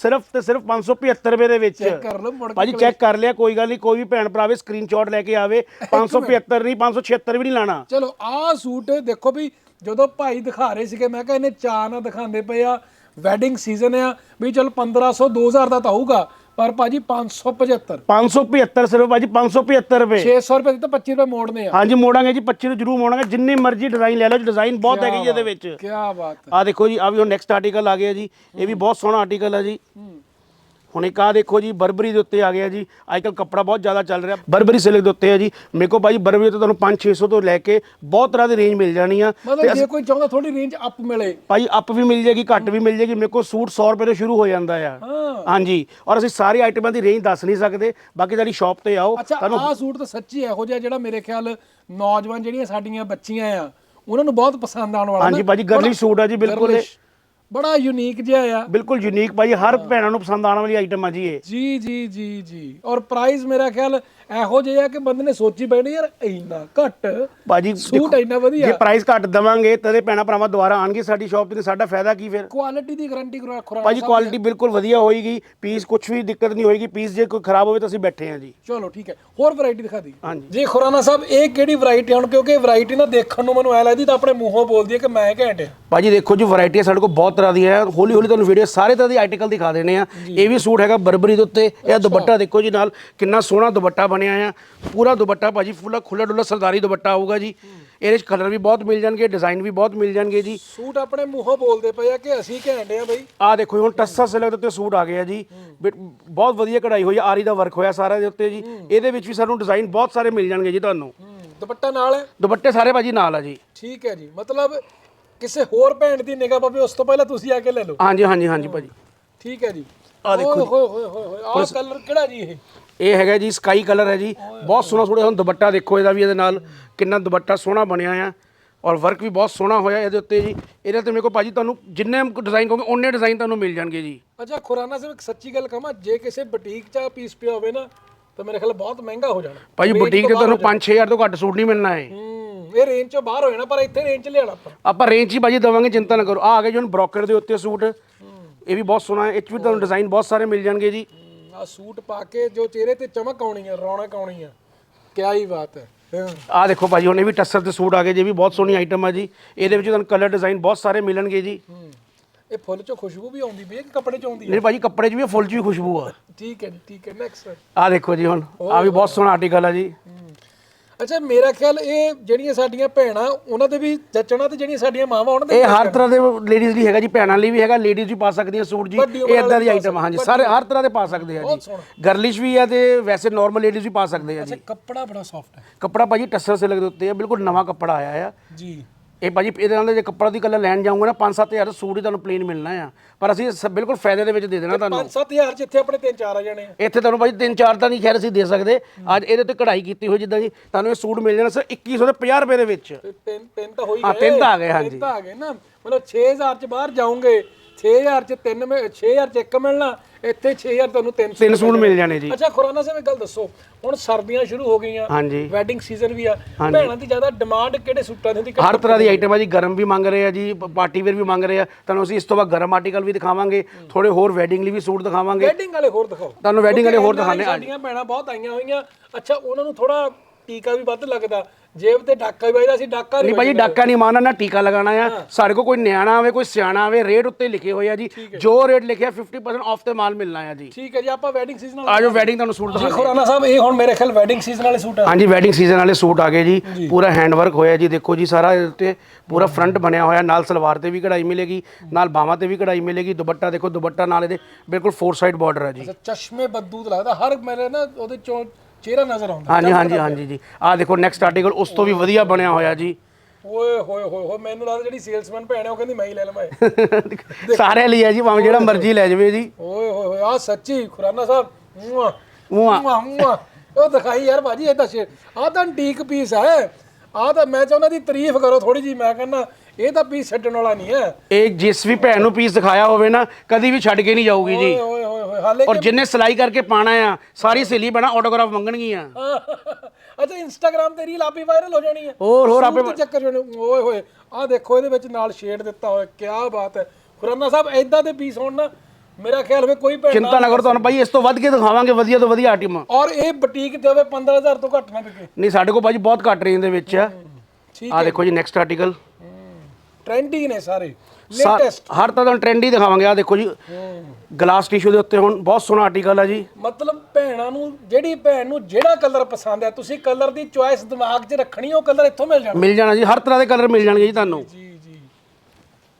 ਸਿਰਫ ਤੇ ਸਿਰਫ 575 ਰੁਪਏ ਦੇ ਵਿੱਚ। ਚੈੱਕ ਕਰ ਲਓ ਮੁੜ ਕੇ ਭਾਜੀ ਚੈੱਕ ਕਰ ਲਿਆ ਕੋਈ ਗੱਲ ਨਹੀਂ ਕੋਈ ਵੀ ਭੈਣ ਭਰਾਵੇ ਸਕਰੀਨਸ਼ਾਟ ਲੈ ਕੇ ਆਵੇ 575 ਨਹੀਂ 576 ਵੀ ਨਹੀਂ ਲਾਣਾ। ਚਲੋ ਆਹ ਸੂਟ ਦੇਖੋ ਵੀ ਜਦੋਂ ਭਾਈ ਦਿਖਾ ਰਹੇ ਸੀਗੇ ਮੈਂ ਕਿਹਾ ਇਹਨੇ ਚਾਅ ਨਾਲ ਦਿਖਾਉਂਦੇ ਪਏ ਆ ਵੈਡਿੰਗ ਸੀਜ਼ਨ ਆ ਵੀ ਚਲ 1500 2000 ਦਾ ਤਾਂ ਹੋਊਗਾ। ਪਰ ਭਾਜੀ 575 575 ਸਿਰਫ ਭਾਜੀ 575 ਰੁਪਏ। 600 ਰੁਪਏ ਦੇ ਤਾਂ 25 ਰੁਪਏ ਮੋੜਨੇ ਆ। ਹਾਂਜੀ ਮੋੜਾਂਗੇ ਜੀ 25 ਨੂੰ ਜ਼ਰੂਰ ਮੋੜਾਂਗੇ। ਜਿੰਨੀ ਮਰਜ਼ੀ ਡਿਜ਼ਾਈਨ ਲੈ ਲਓ ਡਿਜ਼ਾਈਨ ਬਹੁਤ ਹੈਗੇ ਜੀ ਇਹਦੇ ਵਿੱਚ। ਕੀ ਬਾਤ। ਆ ਦੇਖੋ ਜੀ ਆ ਵੀ ਹੁਣ ਨੈਕਸਟ ਆਰਟੀਕਲ ਆ ਗਿਆ ਜੀ। ਇਹ ਵੀ ਬਹੁਤ ਸੋਹਣਾ ਆਰਟੀਕਲ ਹੈ ਜੀ। ਹੁਣ ਇੱਕ ਆ ਦੇਖੋ ਜੀ ਬਰਬਰੀ ਦੇ ਉੱਤੇ ਆ ਗਿਆ ਜੀ। ਅੱਜਕੱਲ ਕੱਪੜਾ ਬਹੁਤ ਜ਼ਿਆਦਾ ਚੱਲ ਰਿਹਾ। ਬਰਬਰੀ ਸਿਲਕ ਦੇ ਉੱਤੇ ਹੈ ਜੀ। ਮੇਰੇ ਕੋਲ ਭਾਜੀ ਬਰਬਰੀ ਤੋਂ ਤੁਹਾਨੂੰ 5-600 ਤੋਂ ਲੈ ਕੇ ਬਹੁਤ ਤਰ੍ਹਾਂ ਦੀ ਰੇਂਜ ਮਿਲ ਜਾਣੀ ਆ। ਮਤਲਬ ਜੇ ਕੋਈ ਚਾਹੁੰਦਾ ਥੋੜੀ ਰੇਂਜ ਅਪ ਮਿਲੇ। ਭਾਜੀ ਅਪ ਵੀ ਮਿਲ ਜਾਏਗੀ ਘੱਟ ਵੀ ਮਿਲ ਜਾਏਗੀ। ਮੇਰੇ ਕੋਲ ਸੂਟ 100 ਰੁਪਏ ਤੋਂ ਸ਼ੁਰੂ ਹੋ ਜਾਂਦਾ ਆ। ਹਾਂਜੀ। ਔਰ ਅਸੀਂ ਸਾਰੀ ਆਈਟਮਾਂ ਦੀ ਰੇਂਜ ਦੱਸ ਨਹੀਂ ਸਕਦੇ। ਬਾਕੀ ਸਾਡੀ ਸ਼ਾਪ ਤੇ ਆਓ। ਅੱਛਾ ਆਹ ਸੂਟ ਤਾਂ ਸੱਚੀ ਇਹੋ ਜਿਹਾ ਜਿਹੜਾ ਮੇਰੇ ਖਿਆਲ ਨੌਜਵਾਨ ਜਿਹੜੀਆਂ ਸਾਡੀਆਂ ਬੱਚੀਆਂ ਆ ਉਹਨਾਂ ਨੂੰ ਬਹੁਤ ਪਸੰਦ ਆਉਣ ਵਾਲਾ ਹਾਂਜੀ। ਭਾਜੀ ਗਰਲਿਸ਼ ਸੂਟ ਆ ਜੀ ਬਿਲਕੁਲ ਬੜਾ ਯੂਨੀਕ ਜਿਹਾ ਆ। ਬਿਲਕੁਲ ਯੂਨੀਕ ਭਾਜੀ ਹਰ ਭੈਣਾਂ ਨੂੰ ਪਸੰਦ ਆਉਣ ਵਾਲੀ ਆਈਟਮ ਆ ਜੀ ਇਹ। ਜੀ ਜੀ ਜੀ ਜੀ। ਔਰ ਪ੍ਰਾਈਸ ਮੇਰਾ ਖਿਆਲ ਇਹੋ ਜਿਹਾ ਕਿ ਬੰਦੇ ਨੇ ਸੋਚੀ ਬੈਠੇ ਯਾਰ ਇੰਨਾ ਘੱਟ ਭਾਜੀ ਸੂਟ ਇੰਨਾ ਵਧੀਆ। ਜੇ ਪ੍ਰਾਈਸ ਘੱਟ ਦਵਾਂਗੇ ਤਦੇ ਭੈਣਾਂ ਭਰਾਵਾਂ ਦੁਬਾਰਾ ਆਣਗੇ ਸਾਡੀ ਸ਼ਾਪ ਤੇ ਸਾਡਾ ਫਾਇਦਾ ਕੀ ਫਿਰ? ਕੁਆਲਿਟੀ ਦੀ ਗਾਰੰਟੀ ਖੁਰਾਕ ਭਾਜੀ ਕੁਆਲਿਟੀ ਬਿਲਕੁਲ ਵਧੀਆ ਹੋਏਗੀ ਪੀਸ ਕੁਝ ਵੀ ਦਿੱਕਤ ਨਹੀਂ ਹੋਏਗੀ ਪੀਸ ਜੇ ਕੋਈ ਖਰਾਬ ਹੋਵੇ ਤਾਂ ਅਸੀਂ ਬੈਠੇ ਹਾਂ ਜੀ। ਚਲੋ ਠੀਕ ਹੈ। ਹੋਰ ਵੈਰਾਈਟੀ ਦਿਖਾ ਦੀ ਹਾਂਜੀ। ਜੀ ਖੁਰਾਨਾ ਸਾਹਿਬ ਇਹ ਕਿਹੜੀ ਵੈਰਾਈਟੀ ਹੁਣ ਕਿਉਂਕਿ ਵੈਰਾਈਟੀ ਨਾ ਦੇਖਣ ਨੂੰ ਮੈਨੂੰ ਐ ਲੱਗਦੀ ਤਾਂ ਆਪਣੇ ਮੂੰਹੋਂ ਬੋਲਦੀ ਹੈ ਕਿ ਮੈਂ ਘੈਂਟ ਆ। ਭਾਜੀ ਦੇਖੋ ਜੀ ਵੈਰਾਈਟੀ ਸਾਡੇ ਕੋਲ ਬਹੁਤ ਤਰ੍ਹਾਂ ਦੀ ਹੈ ਹੌਲੀ ਹੌਲੀ ਤੁਹਾਨੂੰ ਵੀਡੀਓ ਸਾਰੇ ਤਰ੍ਹਾਂ ਦੀ ਆਰਟੀਕਲ ਦਿਖਾ ਦੇਣੇ ਆ। ਇਹ ਵੀ ਸੂਟ ਹੈਗਾ ਬਰਬਰੀ ਦੇ ਉੱਤੇ ਇਹ ਦੁਪੱਟਾ ਦੇਖੋ ਜੀ ਨਾਲ ਕਿੰਨਾ ਸੋਹਣਾ ਦੁਪੱਟਾ ਬਣਿਆ ਆ। ਪੂਰਾ ਦੁਪੱਟਾ ਭਾਜੀ ਫੁੱਲਾ ਖੁੱਲਾ ਡੁੱਲਾ ਸਰਦਾਰੀ ਦੁਪੱਟਾ ਆਊਗਾ ਜੀ। ਇਹਦੇ ਵਿੱਚ ਕਲਰ ਵੀ ਬਹੁਤ ਮਿਲ ਜਾਣਗੇ ਡਿਜ਼ਾਈਨ ਵੀ ਬਹੁਤ ਮਿਲ ਜਾਣਗੇ ਜੀ। ਸੂਟ ਆਪਣੇ ਮੂੰਹੋਂ ਬੋਲਦੇ ਪਏ ਆ ਕਿ ਅਸੀਂ ਘੈਂਟ ਆ ਬਈ? ਆ ਦੇਖੋ ਹੁਣ ਟੱਸਾ ਸਿਲਕ ਦੇ ਉੱਤੇ ਸੂਟ ਆ ਗਿਆ ਜੀ। ਬਹੁਤ ਵਧੀਆ ਕਢਾਈ ਹੋਈ ਆ ਆਰੀ ਦਾ ਵਰਕ ਹੋਇਆ ਸਾਰਾ ਦੇ ਉੱਤੇ ਜੀ। ਇਹਦੇ ਵਿੱਚ ਵੀ ਸਾਨੂੰ ਡਿਜ਼ਾਈਨ ਬਹੁਤ ਸਾਰੇ ਮਿਲ ਜਾਣਗੇ ਜੀ ਤੁਹਾਨੂੰ। ਦੁਪੱਟਾ ਨਾਲ? ਹੈ ਦੁਪੱਟੇ ਸਾਰੇ ਭਾਜੀ ਨਾਲ ਆ ਜੀ। ਠੀਕ ਹੈ ਜੀ। ਮਤਲਬ ਕਿਸੇ ਹੋਰ ਭੈਣ ਦੀ ਨਿਗਾਹ ਪਵੇ ਉਸ ਤੋਂ ਪਹਿਲਾਂ ਤੁਸੀਂ ਆ ਕੇ ਲੈ ਲਓ। ਹਾਂਜੀ ਹਾਂਜੀ ਹਾਂਜੀ ਭਾਜੀ। ਠੀਕ ਹੈ ਜੀ। ਆਹ ਦੇਖੋ ਓਏ ਹੋਏ ਹੋਏ ਹੋਏ ਆਹ ਕਲਰ ਕਿਹੜਾ ਜੀ ਇਹ? ਇਹ ਹੈਗਾ ਜੀ ਸਕਾਈ ਕਲਰ ਹੈ ਜੀ। ਬਹੁਤ ਸੋਹਣਾ ਸੋਹਣਾ ਹੁਣ ਦੁਪੱਟਾ ਦੇਖੋ ਇਹਦਾ ਵੀ ਇਹਦੇ ਨਾਲ। ਕਿੰਨਾ ਦੁਪੱਟਾ ਸੋਹਣਾ ਬਣਿਆ ਆ। ਔਰ ਵਰਕ ਵੀ ਬਹੁਤ ਸੋਹਣਾ ਹੋਇਆ ਇਹਦੇ ਉੱਤੇ ਜੀ। ਇਹਦੇ ਤੇ ਮੇਰੇ ਕੋਲ ਭਾਜੀ ਤੁਹਾਨੂੰ ਜਿੰਨੇ ਡਿਜ਼ਾਈਨ ਕਹੋਗੇ ਉਹਨੇ ਡਿਜ਼ਾਈਨ ਤੁਹਾਨੂੰ ਮਿਲ ਜਾਣਗੇ ਜੀ। ਅੱਛਾ ਖੁਰਾਨਾ ਸਾਹਿਬ ਇੱਕ ਸੱਚੀ ਗੱਲ ਕਹਾਂ ਜੇ ਕਿਸੇ ਬੁਟੀਕ 'ਚ ਪੀਸ ਪਿਆ ਹੋਵੇ ਨਾ ਤਾਂ ਮੇਰੇ ਖਿਆਲ ਬਹੁਤ ਮਹਿੰਗਾ ਹੋ ਜਾਣਾ। ਭਾਜੀ ਬੁਟੀਕ ਤੇ ਤੁਹਾਨੂੰ 5-6000 ਤੋਂ ਘੱਟ ਸੂਟ ਨਹੀਂ ਮਿਲਣਾ ਹੂੰ। ਇਹ ਰੇਂਜ 'ਚੋਂ ਬਾਹਰ ਹੋ ਜਾਣਾ ਪਰ ਇੱਥੇ ਰੇਂਜ 'ਚ ਲਿਆਣਾ ਆਪਾਂ। ਆਪਾਂ ਰੇਂਜ ਹੀ ਭਾਜੀ ਦਵਾਂਗੇ ਚਿੰਤਾ ਨਾ ਕਰੋ। ਆ ਆ ਗਏ ਜੀ ਹੁਣ ਬ੍ਰੋਕਰ ਦੇ ਉੱਤੇ ਸੂਟ। ਇਹ ਵੀ ਬਹੁਤ ਸੋਹਣਾ ਹੈ ਇਹ 'ਚ ਵੀ ਤੁਹਾਨੂੰ ਡਿਜ਼ਾਈਨ ਬਹੁਤ ਸਾਰੇ ਮਿਲ ਜਾਣਗੇ ਜੀ। ਆ ਸੂਟ ਪਾ ਕੇ ਜੋ ਚਿਹਰੇ ਤੇ ਚਮਕ ਆਉਣੀ ਆ ਰੌਣਕ ਆਉਣੀ ਆ ਕਿਆ ਹੀ ਬਾਤ ਹੈ। ਹਾਂ। ਆ ਦੇਖੋ ਭਾਜੀ ਹੁਣ ਇਹ ਵੀ ਟੱਸਰ ਦੇ ਸੂਟ ਆ ਗਏ ਜੀ ਇਹ ਵੀ ਬਹੁਤ ਸੋਹਣੀ ਆਈਟਮ ਆ ਜੀ। ਇਹਦੇ ਵਿੱਚ ਤੁਹਾਨੂੰ ਕਲਰ ਡਿਜ਼ਾਈਨ ਬਹੁਤ ਸਾਰੇ ਮਿਲਣਗੇ ਜੀ। ਹੂੰ ਇਹ ਫੁੱਲ 'ਚੋਂ ਖੁਸ਼ਬੂ ਵੀ ਆਉਂਦੀ ਪਈ ਹੈ ਕਿ ਕੱਪੜੇ 'ਚ ਆਉਂਦੀ ਹੈ? ਨਹੀਂ ਭਾਜੀ ਕੱਪੜੇ 'ਚ ਵੀ ਫੁੱਲ 'ਚ ਵੀ ਖੁਸ਼ਬੂ ਆ। ਠੀਕ ਹੈ ਜੀ ਠੀਕ ਹੈ ਨੈਕਸਟ ਆ ਦੇਖੋ ਜੀ ਹੁਣ ਆ ਵੀ ਬਹੁਤ ਸੋਹਣਾ ਆਰਟੀਕਲ ਆ ਜੀ। ਅੱਛਾ ਮੇਰਾ ਖਿਆਲ ਇਹ ਜਿਹੜੀਆਂ ਸਾਡੀਆਂ ਭੈਣਾਂ ਉਹਨਾਂ ਦੇ ਵੀ ਜੱਚਣਾ ਤੇ ਜਿਹੜੀਆਂ ਸਾਡੀਆਂ ਮਾਵਾਂ ਉਹਨਾਂ ਦੇ ਇਹ ਹਰ ਤਰ੍ਹਾਂ ਦੇ ਲੇਡੀਜ਼ ਲਈ ਹੈਗਾ ਜੀ ਭੈਣਾਂ ਲਈ ਵੀ ਹੈਗਾ ਲੇਡੀਜ਼ ਵੀ ਪਾ ਸਕਦੀਆਂ ਸੂਟ ਜੀ ਇਹ ਇਦਾਂ ਦੀ ਆਈਟਮ ਹਾਂਜੀ। ਸਾਰੇ ਹਰ ਤਰ੍ਹਾਂ ਦੇ ਪਾ ਸਕਦੇ ਆ ਜੀ। ਗਰਲਿਸ਼ ਵੀ ਆ ਤੇ ਵੈਸੇ ਨਾਰਮਲ ਲੇਡੀਜ਼ ਵੀ ਪਾ ਸਕਦੇ ਆ ਜੀ। ਕੱਪੜਾ ਬੜਾ ਸੌਫਟ ਹੈ। ਕੱਪੜਾ ਭਾਜੀ ਟੱਸਰ ਸਿਲਕ ਦੇ ਉੱਤੇ ਆ ਬਿਲਕੁਲ ਨਵਾਂ ਕੱਪੜਾ ਆਇਆ ਆ। ਜੀ। ਇਹ ਭਾਜੀ ਇਹਦੇ ਨਾਲ ਜੇ ਕੱਪੜਾ ਦੀ ਕਲਰ ਲੈਣ ਜਾਊਂਗਾ ਨਾ 5-7000 ਦਾ ਸੂਟ ਹੀ ਤੁਹਾਨੂੰ ਪਲੇਨ ਮਿਲਣਾ ਆ। ਪਰ ਅਸੀਂ ਸ- ਬਿਲਕੁਲ ਫਾਇਦੇ ਦੇ ਵਿੱਚ ਦੇ ਦੇਣਾ ਤੁਹਾਨੂੰ। 5-7000 ਜਿੱਥੇ ਆਪਣੇ ਤਿੰਨ ਚਾਰ ਆ ਜਾਣੇ ਆ। ਇੱਥੇ ਤੁਹਾਨੂੰ ਭਾਜੀ 3-4 ਤਾਂ ਨਹੀਂ ਖੈਰ ਅਸੀਂ ਦੇ ਸਕਦੇ। ਅੱਜ ਇਹਦੇ ਤੇ ਕਢਾਈ ਕੀਤੀ ਹੋਈ ਜਿੱਦਾਂ ਜੀ ਤੁਹਾਨੂੰ ਇਹ ਸੂਟ ਮਿਲ ਜਾਣਾ ਸਿਰ 2150 ਰੁਪਏ ਦੇ ਵਿੱਚ। ਤੇ ਤਿੰਨ ਤਿੰਨ ਤਾਂ ਹੋਈ ਹਾਂ, ਤਿੰਨ ਤਾਂ ਆ ਗਏ, ਹਾਂਜੀ। ਤਿੰਨ ਤਾਂ ਆ ਗਏ ਨਾ। ਮਤਲਬ 6000 ਚ ਬਾਹਰ ਜਾਓਗੇ 6000 ਚ ਤਿੰਨ ਮਿ- 6000 ਚ ਇੱਕ ਮਿਲਣਾ। ਇੱਥੇ 6000 ਤੁਹਾਨੂੰ ਤਿੰਨ ਤਿੰਨ ਸੂਟ ਮਿਲ ਜਾਣੇ ਜੀ। ਅੱਛਾ ਖੁਰਾਨਾ ਸਾਹਿਬ ਇੱਕ ਗੱਲ ਦੱਸੋ। ਹੁਣ ਸਰਦੀਆਂ ਸ਼ੁਰੂ ਹੋ ਗਈਆਂ ਹਾਂਜੀ। ਵੈਡਿੰਗ ਸੀਜ਼ਨ ਵੀ ਆ। ਭੈਣਾਂ ਦੀ ਜ਼ਿਆਦਾ ਡਿਮਾਂਡ ਕਿਹੜੇ ਸੂਟਾਂ ਦੀ ਹੁੰਦੀ ਹਰ ਤਰ੍ਹਾਂ ਦੀ ਆਈਟਮ ਹੈ ਜੀ ਗਰਮ ਵੀ ਮੰਗ ਰਹੇ ਆ ਜੀ ਪਾਰਟੀ ਵੇਅਰ ਵੀ ਮੰਗ ਰਹੇ ਆ। ਤੁਹਾਨੂੰ ਅਸੀਂ ਇਸ ਤੋਂ ਬਾਅਦ ਗਰਮ ਆਰਟੀਕਲ ਵੀ ਦਿਖਾਵਾਂਗੇ ਥੋੜੇ ਹੋਰ ਵੈਡਿੰਗ ਲਈ ਵੀ ਸੂਟ ਦਿਖਾਵਾਂਗੇ। ਵੈਡਿੰਗ ਵਾਲੇ ਹੋਰ ਦਿਖਾਓ। ਤੁਹਾਨੂੰ ਵੈਡਿੰਗ ਵਾਲੇ ਹੋਰ ਦਿਖਾਣੇ ਆ ਸਾਡੀਆਂ ਭੈਣਾਂ ਬਹੁਤ ਆਈਆਂ ਹੋਈਆਂ। ਅੱਛਾ ਉਹਨਾਂ ਨੂੰ ਥੋੜਾ ਟੀਕਾ ਵੀ ਵੱਧ ਲੱਗਦਾ। ਜੇਬ ਤੇ ਡਾਕਾ ਵੀ ਵੱਜਦਾ ਅਸੀਂ ਡਾਕਾ ਨਹੀਂ ਭਾਜੀ ਡਾਕਾ ਨਹੀਂ ਮਾਰਨਾ ਨਾ ਟੀਕਾ ਲਗਾਉਣਾ ਆ। ਸਾਡੇ ਕੋਲ ਕੋਈ ਨਿਆਣਾ ਆਵੇ ਕੋਈ ਸਿਆਣਾ ਆਵੇ ਰੇਟ ਉੱਤੇ ਲਿਖੇ ਹੋਏ ਆ ਜੀ। ਜੋ ਰੇਟ ਲਿਖਿਆ 50% ਆਫ ਤੇ ਮਾਲ ਮਿਲਣਾ ਆ ਜੀ। ਠੀਕ ਹੈ ਜੀ ਆਪਾਂ ਵੈਡਿੰਗ ਸੀਜ਼ਨ ਵਾਲਾ ਆਜੋ ਵੈਡਿੰਗ ਤੁਹਾਨੂੰ ਸੂਟ ਜੀ ਖੁਰਾਨਾ ਸਾਹਿਬ ਇਹ ਹੁਣ ਮੇਰੇ ਖਿਆਲ ਵੈਡਿੰਗ ਸੀਜ਼ਨ ਵਾਲੇ ਸੂਟ ਆ। ਹਾਂਜੀ ਵੈਡਿੰਗ ਸੀਜ਼ਨ ਵਾਲੇ ਸੂਟ ਆ ਗਏ ਜੀ। ਪੂਰਾ ਹੈਂਡ ਵਰਕ ਹੋਇਆ ਜੀ ਦੇਖੋ ਜੀ ਸਾਰਾ ਉੱਤੇ ਪੂਰਾ ਫਰੰਟ ਬਣਿਆ ਹੋਇਆ ਨਾਲ ਸਲਵਾਰ ਤੇ ਵੀ ਕਢਾਈ ਮਿਲੇਗੀ ਨਾਲ ਬਾਹਾਂ ਤੇ ਵੀ ਕਢਾਈ ਮਿਲੇਗੀ ਦੁਪੱਟਾ ਦੇਖੋ ਦੁਪੱਟਾ ਨਾਲ ਇਹਦੇ ਬਿਲਕੁਲ ਫੋਰ ਸਾਈਡ ਬਾਰਡਰ ਹੈ ਜੀ। ਚਸ਼ਮੇ ਬੱਦੂਦ ਲੱਗਦਾ ਹਰ ਮੇਰੇ ਨਾ ਉਹਦੇ ਚੋਂ ਚਿਹਰਾ ਨਜ਼ਰ ਆਉਂਦਾ। ਹਾਂਜੀ ਹਾਂਜੀ ਹਾਂਜੀ ਜੀ। ਆਹ ਦੇਖੋ ਨੈਕਸਟ ਆਰਟੀਕਲ ਉਸ ਤੋਂ ਵੀ ਵਧੀਆ ਬਣਿਆ ਹੋਇਆ ਜੀ। ਓਏ ਹੋਏ ਹੋਏ ਹੋਏ ਮੈਨੂੰ ਲੱਗਦਾ ਜਿਹੜੀ ਸੇਲਸਮੈਨ ਭੈਣ ਹੈ ਉਹ ਕਹਿੰਦੀ ਮੈਂ ਹੀ ਲੈ ਲਵਾਂ ਇਹ। ਸਾਰੇ ਲਈ ਹੈ ਜੀ ਭਾਵੇਂ ਜਿਹੜਾ ਮਰਜ਼ੀ ਲੈ ਜਾਵੇ ਜੀ। ਓਏ ਹੋਏ ਹੋਏ ਆ ਸੱਚੀ ਖੁਰਾਨਾ ਸਾਹਿਬ। ਮੂਆ ਮੂੰਹਾਂ। ਮੂਆ ਮੂਆ ਉਹ ਦਿਖਾਈ ਯਾਰ ਬਾਜੀ ਇਹ ਤਾਂ ਆ ਤਾਂ ਐਂਟੀਕ ਪੀਸ ਹੈ। ਆ ਤਾਂ ਮੈਂ ਚਾਹੁੰਦਾ ਦੀ ਤਾਰੀਫ ਕਰੋ ਥੋੜੀ ਜੀ ਮੈਂ ਕਹਿੰਦਾ ਇਹ ਤਾਂ ਪੀਸ ਛੱਡਣ ਵਾਲਾ ਨਹੀਂ ਹੈ। ਇਹ ਜਿਸ ਵੀ ਭੈਣ ਨੂੰ ਪੀਸ ਦਿਖਾਇਆ ਹੋਵੇ ਨਾ ਕਦੀ ਵੀ ਛੱਡ ਕੇ ਨਹੀਂ ਜਾਊਗੀ ਜੀ। ਓਏ ਹੋਏ ਹੋਏ ਹਾਲੇ ਔਰ ਜਿੰਨੇ ਸਿਲਾਈ ਕਰਕੇ ਪਾਣਾ ਆ ਸਾਰੀ ਸਹੇਲੀ ਬਣਾ ਆਟੋਗ੍ਰਾਫ ਮੰਗਣਗੀਆਂ। ਅੱਛਾ ਇੰਸਟਾਗ੍ਰam ਤੇ ਰੀਲ ਆਪੀ ਵਾਇਰਲ ਹੋ ਜਾਣੀ ਹੈ। ਹੋਰ ਹੋਰ ਆਪੇ ਚੱਕਰ ਜਣੇ ਓਏ ਹੋਏ ਆ ਦੇਖੋ ਇਹਦੇ ਵਿੱਚ ਨਾਲ ਸ਼ੇਡ ਦਿੱਤਾ ਹੋਇਆ ਕੀ ਬਾਤ ਹੈ। ਖੁਰਾਨਾ ਸਾਹਿਬ ਐਦਾਂ ਦੇ ਪੀਸ ਹੋਣ ਨਾ ਮੇਰਾ ਖਿਆਲ ਹੋਵੇ ਕੋਈ ਭੈਣ ਚਿੰਤਾ ਨਾ ਕਰੋ ਤੁਹਾਨੂੰ ਭਾਈ ਇਸ ਤੋਂ ਵੱਧ ਕੇ ਦਿਖਾਵਾਂਗੇ ਵਧੀਆ ਤੋਂ ਵਧੀਆ ਆਈਟਮ ਔਰ ਇਹ ਬੁਟੀਕ ਤੇ ਹੋਵੇ 15000 ਤੋਂ ਘੱਟ ਨਾ ਵਿਕੇ। ਨਹੀਂ ਸਾਡੇ ਕੋਲ ਭਾਜੀ ਬਹੁਤ ਘੱਟ ਰੇਂਜ ਦੇ ਵਿੱਚ ਆ। ਆ ਦੇਖੋ ਜੀ। ਨੈਕਸਟ ਆਰਟੀਕਲ ਟ੍ਰੈਂਡੀ ਨੇ ਸਾਰੇ ਲੇਟੈਸਟ ਹਰ ਤਰ੍ਹਾਂ ਦਾ ਟ੍ਰੈਂਡ ਹੀ ਦਿਖਾਵਾਂਗੇ। ਆ ਦੇਖੋ ਜੀ ਗਲਾਸ ਟਿਸ਼ੂ ਦੇ ਉੱਤੇ ਹੁਣ ਬਹੁਤ ਸੋਹਣਾ ਆਰਟੀਕਲ ਆ ਜੀ। ਮਤਲਬ ਭੈਣਾਂ ਨੂੰ ਜਿਹੜੀ ਭੈਣ ਨੂੰ ਜਿਹੜਾ ਕਲਰ ਪਸੰਦ ਹੈ ਤੁਸੀਂ ਕਲਰ ਦੀ ਚੁਆਇਸ ਦਿਮਾਗ 'ਚ ਰੱਖਣੀ ਉਹ ਕਲਰ ਇੱਥੋਂ ਮਿਲ ਜਾਣਾ। ਮਿਲ ਜਾਣਾ ਜੀ ਹਰ ਤਰ੍ਹਾਂ ਦੇ ਕਲਰ ਮਿਲ ਜਾਣਗੇ ਜੀ ਤੁਹਾਨੂੰ। ਜੀ ਜੀ।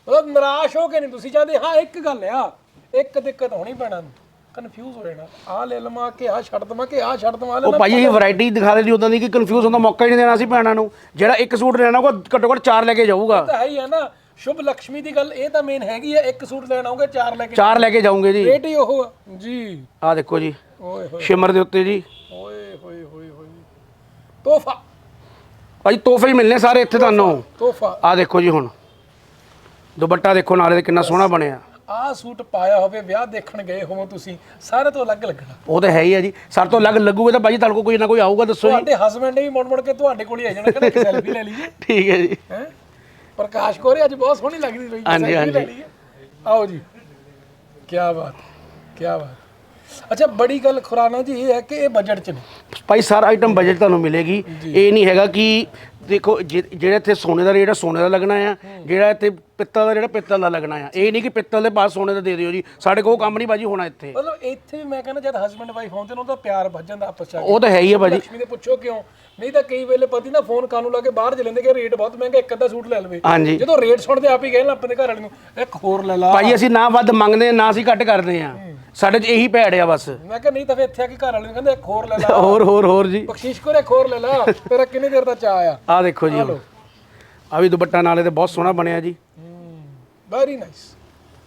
ਮਤਲਬ ਨਿਰਾਸ਼ ਹੋ ਕੇ ਨਹੀਂ ਤੁਸੀਂ ਜਾਂਦੇ। ਹਾਂ ਇੱਕ ਗੱਲ ਆ ਇੱਕ ਦਿੱਕਤ ਹੋਣੀ ਭੈਣਾਂ ਨੂੰ। ਕਨਫਿਊਜ਼ ਹੋ ਜਾਣਾ। ਆ ਲੈ ਲਵਾਂ ਕਿ ਆ ਛੱਡ ਦਵਾਂ ਕਿ ਆ ਛੱਡ ਦਵਾਂ ਲੈ ਉਹ ਭਾਈ ਇਹ ਵੈਰਾਈਟੀ ਦਿਖਾ ਦੇਣੀ ਉਦਾਂ ਦੀ ਕਿ ਕਨਫਿਊਜ਼ ਹੁੰਦਾ ਮੌਕਾ ਹੀ ਨਹੀਂ ਦੇਣਾ ਸੀ ਭੈਣਾਂ ਨੂੰ। ਜਿਹੜਾ ਇੱਕ ਸੂਟ ਲੈਣਾ ਉਹ ਘੱਟੋ ਘੱਟ ਚਾਰ ਲੈ ਕੇ ਜਾਊਗਾ। ਤਾਂ ਹੈ ਹੀ ਹੈ ਨਾ। ਸ਼ੁਭ ਲక్ష్ਮੀ ਦੀ ਗੱਲ ਇਹ ਤਾਂ ਮੇਨ ਹੈਗੀ ਹੈ ਇੱਕ ਸੂਟ ਲੈਣ ਆਉਂਗੇ ਚਾਰ ਲੈ ਕੇ ਚਾਰ ਲੈ ਕੇ ਜਾਊਂਗੇ ਜੀ। ਰੇਟ ਹੀ ਉਹ ਆ। ਜੀ। ਆ ਦੇਖੋ ਜੀ ਓਏ ਹੋਏ। ਸ਼ਿਮਰ ਦੇ ਉੱਤੇ ਜੀ। ਓਏ ਹੋਏ ਹੋਏ ਹੋਏ। ਤੋਹਫਾ। ਭਾਈ ਤੋਹਫੇ ਹੀ ਮਿਲਨੇ ਸਾਰੇ ਇੱਥੇ ਤੁਹਾਨੂੰ। ਤੋਹਫਾ ਆ ਦੇਖੋ ਜੀ ਹੁਣ। ਦੁਪੱਟਾ ਦੇਖੋ ਨਾਲੇ ਦੇ ਕਿੰਨਾ ਸੋਹਣਾ ਬਣਿਆ। ਆਹ ਸੂਟ ਪਾਇਆ ਹੋਵੇ ਵਿਆਹ ਦੇਖਣ ਗਏ ਹੋਵੋ ਤੁਸੀਂ ਸਾਰੇ ਤੋਂ ਅਲੱਗ ਲੱਗਣਾ। ਉਹ ਤਾਂ ਹੈ ਹੀ ਆ ਜੀ ਸਾਡੇ ਤੋਂ ਅਲੱਗ ਲੱਗੂਗਾ ਤਾਂ ਭਾਜੀ ਤੁਹਾਡੇ ਕੋਲ ਕੋਈ ਨਾ ਕੋਈ ਆਊਗਾ ਦੱਸੋ ਜੀ। ਤੁਹਾਡੇ ਹਸਬੰਡ ਨੇ ਵੀ ਮੁੜ ਮੁੜ ਕੇ ਤੁਹਾਡੇ ਕੋਲ ਹੀ ਆ ਜਾਣਾ ਕਹਿੰਦਾ ਸੈਲਫੀ ਲੈ ਲਈਏ। ਠੀਕ ਹੈ ਜੀ। ਹੈ? ਪ੍ਰਕਾਸ਼ ਕੋਰੇ ਅੱਜ ਬਹੁਤ ਸੋਹਣੀ ਲੱਗਦੀ ਰਹੀ ਹਾਂਜੀ, ਹਾਂਜੀ। ਆਓ ਜੀ ਕੀ ਬਾਤ ਕੀ ਬਾਤ। ਅੱਛਾ ਬੜੀ ਗੱਲ ਖੁਰਾਨਾ ਜੀ ਇਹ ਹੈ ਕਿ ਇਹ ਬਜਟ ਚ ਨੇ। ਭਾਈ ਸਾਰਾ ਆਈਟਮ ਬਜਟ ਤੁਹਾਨੂੰ ਮਿਲੇਗੀ। ਇਹ ਨਹੀਂ ਹੈਗਾ ਕਿ ਦੇਖੋ ਜਿ- ਜਿਹੜਾ ਇੱਥੇ ਸੋਨੇ ਦਾ ਰੇਟ ਆ ਸੋਨੇ ਦਾ ਲੱਗਣਾ ਆ। ਜਿਹੜਾ ਇੱਥੇ ਪਿੱਤਲ ਦਾ ਜਿਹੜਾ ਪਿੱਤਲ ਦਾ ਲੱਗਣਾ ਆ। ਇਹ ਨਹੀਂ ਕਿ ਪਿੱਤਲ ਦੇ ਪਾਸ ਸੋਨੇ ਦਾ ਦੇ ਦਿਓ ਜੀ। ਸਾਡੇ ਕੋਲ ਉਹ ਕੰਮ ਨਹੀਂ ਭਾਜੀ ਹੋਣਾ ਇੱਥੇ। ਮਤਲਬ ਇੱਥੇ ਵੀ ਮੈਂ ਕਹਿੰਦਾ ਜਦ ਹਸਬੰਡ ਵਾਈਫ ਹੁੰਦੇ ਨੇ ਉਹਦਾ ਪਿਆਰ ਵੱਜ ਜਾਂਦਾ ਆਪਸ ਚ ਆ ਕੇ। ਉਹ ਤਾਂ ਹੈ ਹੀ ਆ ਭਾਜੀ ਲక్ష్ਮੀ ਦੇ ਪੁੱਛੋ ਕਿਉਂ? ਨਹੀਂ ਤਾਂ ਕਈ ਵੇਲੇ ਪਤੀ ਨਾ ਫੋਨ ਕਾਨੂੰ ਲਾ ਕੇ ਬਾਹਰ ਚਲੇ ਜਾਂਦੇ ਕਿ ਰੇਟ ਬਹੁਤ ਮਹਿੰਗਾ ਇੱਕ ਅੱਧਾ ਸੂਟ ਲੈ ਲਵੇ। ਹਾਂਜੀ। ਜਦੋਂ ਰੇਟ ਸੁਣਦੇ ਆਪ ਹੀ ਕਹਿੰਦੇ ਆਪਣੇ ਘਰ ਵਾਲੇ ਨੂੰ ਇੱਕ ਹੋਰ ਲੈ ਲਾ। ਭਾਜੀ ਅਸੀਂ ਨਾ ਵੱਧ ਮੰਗਦੇ ਨਾ ਅਸੀਂ ਘੱਟ ਕਰਦੇ ਆ। ਸਾਡੇ 'ਚ ਇਹੀ ਭੈੜ ਆ ਬਸ। ਮੈਂ ਕਿਹਾ ਨਹੀਂ ਤਾਂ ਫਿਰ ਇੱਥੇ ਆ ਕੇ ਘਰ ਵਾਲੇ ਨੂੰ ਕਹਿੰਦੇ ਇੱਕ ਹੋਰ ਲੈ ਲਾ। ਹੋਰ ਹੋਰ ਹੋਰ ਜੀ। ਬਖਸ਼ੀਸ਼ ਕੋਰੇ ਹੋਰ ਲੈ ਲਾ। ਤੇਰਾ ਕਿੰਨੀ ਦੇਰ ਦਾ ਚਾਹ ਆ? ਆ ਦੇਖੋ ਜੀ ਆ ਵੀ ਦੁਪੱਟਾ ਨਾਲੇ ਤੇ ਬਹੁਤ ਸੋਹਣਾ ਬਣਿਆ ਜੀ। ਵੈਰੀ ਨਾਈਸ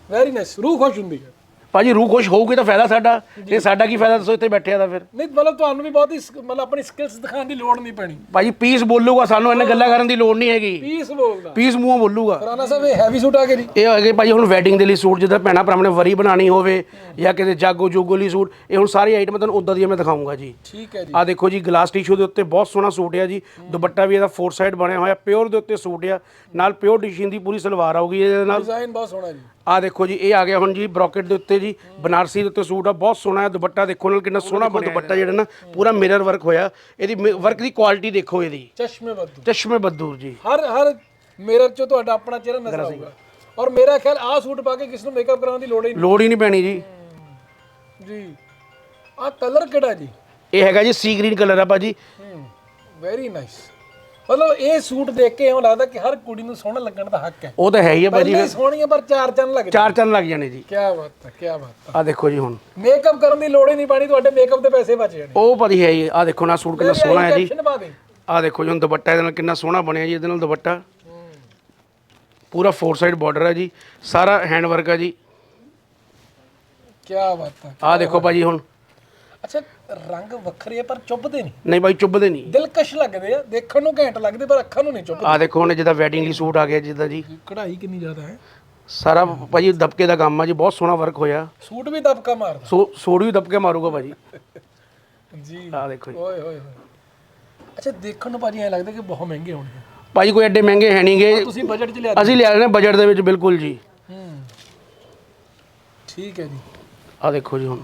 ਵੈਰੀ ਨਾਈਸ ਰੂਹ ਖੁਸ਼ ਹੁੰਦੀ ਹੈ। ਭਾਜੀ ਰੂਹ ਖੁਸ਼ ਹੋਊਗੀ ਤਾਂ ਫਾਇਦਾ ਸਾਡਾ। ਇਹ ਸਾਡਾ ਕੀ ਫਾਇਦਾ ਦੱਸੋ ਇੱਥੇ ਬੈਠਿਆ ਦਾ ਫਿਰ। ਨਹੀਂ ਮਤਲਬ ਤੁਹਾਨੂੰ ਵੀ ਬਹੁਤ ਹੀ ਸ- ਮਤਲਬ ਆਪਣੀ ਸਕਿੱਲਸ ਦਿਖਾਉਣ ਦੀ ਲੋੜ ਨਹੀਂ ਪੈਣੀ। ਭਾਜੀ ਪੀਸ ਬੋਲੂਗਾ ਸਾਨੂੰ ਇਹਨੇ ਗੱਲਾਂ ਕਰਨ ਦੀ ਲੋੜ ਨਹੀਂ ਹੈਗੀ। ਪੀਸ ਬੋਲਦਾ। ਪੀਸ ਮੂੰਹੋਂ ਬੋਲੂਗਾ। ਰਾਣਾ ਸਾਹਿਬ ਇਹ ਹੈਵੀ ਸੂਟ ਆ ਗਏ ਜੀ ਇਹ ਹੈਗੇ ਭਾਜੀ ਹੁਣ ਵੈਡਿੰਗ ਦੇ ਲਈ ਸੂਟ ਜਿੱਦਾਂ ਭੈਣਾਂ ਭਰਾਵਾਂ ਨੇ ਵਰੀ ਬਣਾਣੀ ਹੋਵੇ ਜਾਂ ਕਿਤੇ ਜਾਗੋ ਜੋਗੋ ਲਈ ਸੂਟ ਇਹ ਹੁਣ ਸਾਰੀ ਆਈਟਮ ਤੁਹਾਨੂੰ ਉਦਾਂ ਦੀਆਂ ਮੈਂ ਦਿਖਾਉਂਗਾ ਜੀ। ਠੀਕ ਹੈ ਜੀ। ਆ ਦੇਖੋ ਜੀ ਗਲਾਸ ਟਿਸ਼ੂ ਦੇ ਉੱਤੇ ਬਹੁਤ ਸੋਹਣਾ ਸੂਟ ਆ ਜੀ। ਦੁਪੱਟਾ ਵੀ ਇਹਦਾ ਫੋਰ ਸਾਈਡ ਬਣਿਆ ਹੋਇਆ ਪਿਓਰ ਦੇ ਉੱਤੇ ਸੂਟ ਆ। ਨਾਲ ਪਿਓਰ ਡਿਸ਼ਿਨ ਦੀ ਪੂਰੀ ਸਲਵਾਰ ਆਊਗੀ ਇਹਦੇ ਨਾਲ। ਡਿਜ਼ਾਈਨ ਬਹੁਤ ਸੋਹਣਾ ਜੀ। ਆ ਦੇਖੋ ਜੀ ਇਹ ਆ ਗਿਆ ਹੁਣ ਜੀ ਬ੍ਰੋਕਟ ਦੇ ਉੱਤੇ ਜੀ ਬਨਾਰਸੀ ਦੇ ਉੱਤੇ ਸੂਟ ਆ ਬਹੁਤ ਸੋਹਣਾ ਹੈ ਦੁਪੱਟਾ ਦੇਖੋ ਨਾਲ ਕਿੰਨਾ ਸੋਹਣਾ ਬਣਿਆ ਦੁਪੱਟਾ ਜਿਹੜਾ ਨਾ ਪੂਰਾ ਮਿਰਰ ਵਰਕ ਹੋਇਆ। ਇਹਦੀ ਵਰਕ ਦੀ ਕੁਆਲਿਟੀ ਦੇਖੋ ਇਹਦੀ। ਚਸ਼ਮੇ ਬੱਦੂ ਚਸ਼ਮੇ ਬੱਦੂਰ ਜੀ। ਹਰ ਹਰ ਮਿਰਰ 'ਚ ਤੁਹਾਡਾ ਆਪਣਾ ਚਿਹਰਾ ਨਜ਼ਰ ਆਊਗਾ। ਔਰ ਮੇਰਾ ਖਿਆਲ ਆਹ ਸੂਟ ਪਾ ਕੇ ਕਿਸ ਨੂੰ ਮੇਕਅਪ ਕਰਾਉਣ ਦੀ ਲੋੜ ਹੀ ਲੋੜ ਹੀ ਨਹੀਂ ਪੈਣੀ ਜੀ। ਨਹੀਂ ਜੀ। ਆਹ ਕਲਰ ਕਿਹੜਾ ਜੀ? ਇਹ ਹੈਗਾ ਜੀ ਸੀ ਗ੍ਰੀਨ ਕਲਰ ਆ ਭਾਜੀ ਵੈਰੀ ਨਾਈਸ ਮਤਲਬ ਇਹ ਸੂਟ ਦੇਖ ਕੇ ਐਂ ਲੱਗਦਾ ਕਿ ਹਰ ਕੁੜੀ ਨੂੰ ਸੋਹਣਾ ਲੱਗਣ ਦਾ ਹੱਕ ਹੈ। ਉਹ ਤਾਂ ਹੈ ਹੀ ਆ ਭਾਜੀ ਪਹਿਲੇ ਸੋਹਣੀ ਹੈ ਪਰ ਚਾਰ ਚੰਨ ਲੱਗ ਚਾਰ ਚੰਨ ਲੱਗ ਜਾਣੇ ਜੀ। ਕੀ ਬਾਤ ਹੈ ਕੀ ਬਾਤ ਆ ਦੇਖੋ ਜੀ ਹੁਣ। ਹੈ ਮੇਕਅਪ ਕਰਨ ਦੀ ਲੋੜ ਹੀ ਨਹੀਂ ਪੈਣੀ ਤੁਹਾਡੇ ਮੇਕਅਪ ਦੇ ਪੈਸੇ ਬਚ ਜਾਣੇ। ਉਹ ਭਾਜੀ ਹੈ ਜੀ ਆ ਦੇਖੋ ਨਾ ਸੂਟ ਕਿੰਨਾ ਸੋਹਣਾ ਹੈ ਜੀ। ਆ ਦੇਖੋ ਜੀ ਹੁਣ ਦੁਪੱਟਾ ਇਹਦੇ ਨਾਲ ਕਿੰਨਾ ਸੋਹਣਾ ਬਣਿਆ ਜੀ ਇਹਦੇ ਨਾਲ ਦੁਪੱਟਾ। ਪੂਰਾ ਫੋਰ ਸਾਈਡ ਬਾਰਡਰ ਹੈ ਜੀ ਸਾਰਾ ਹੈਂਡ ਵਰਕ ਹੈ ਜੀ। ਕੀ ਬਾਤ ਹੈ ਆ ਦੇਖੋ ਭਾਜੀ ਹੁਣ। ਅੱਛਾ ਰੰਗ ਵੱਖਰੇ ਆ ਪਰ ਚੁੱਭਦੇ ਨਹੀਂ। ਨਹੀਂ ਭਾਈ ਚੁੱਭਦੇ ਨਹੀਂ। ਦਿਲਕਸ਼ ਲੱਗਦੇ ਆ ਦੇਖਣ ਨੂੰ ਘੈਂਟ ਲੱਗਦੇ ਪਰ ਅੱਖਾਂ ਨੂੰ ਨਹੀਂ ਚੁੱਭਦੇ। ਆ ਦੇਖੋ ਹੁਣ ਜਿੱਦਾਂ ਵੈਡਿੰਗ ਲਈ ਸੂਟ ਆ ਗਿਆ ਜਿੱਦਾਂ ਜੀ। ਕਢਾਈ ਕਿੰਨੀ ਜ਼ਿਆਦਾ ਹੈ? ਸਾਰਾ ਭਾਜੀ ਦਬਕੇ ਦਾ ਕੰਮ ਆ ਜੀ ਬਹੁਤ ਸੋਹਣਾ ਵਰਕ ਹੋਇਆ। ਸੂਟ ਵੀ ਦਬਕਾ ਮਾਰਦਾ। ਸੋ ਸੋੜ ਵੀ ਦਬਕੇ ਮਾਰੂਗਾ ਭਾਜੀ। ਜੀ। ਆ ਦੇਖੋ ਜੀ। ਓਏ ਹੋਏ ਹੋਏ ਅੱਛਾ ਦੇਖਣ ਨੂੰ ਭਾਜੀ ਐ ਲੱਗਦਾ ਕਿ ਬਹੁਤ ਮਹਿੰਗੇ ਹੋਣਗੇ। ਭਾਜੀ ਕੋਈ ਐਡੇ ਮਹਿੰਗੇ ਹੈ ਨਹੀਂਗੇ। ਤੁਸੀਂ ਬਜਟ 'ਚ ਲਿਆ ਅਸੀਂ ਲਿਆ ਰਹੇ ਨੇ ਬਜਟ ਦੇ ਵਿੱਚ ਬਿਲਕੁਲ ਜੀ। ਹੂੰ। ਠੀਕ ਹੈ ਜੀ। ਆ ਦੇਖੋ ਜੀ ਹੁਣ।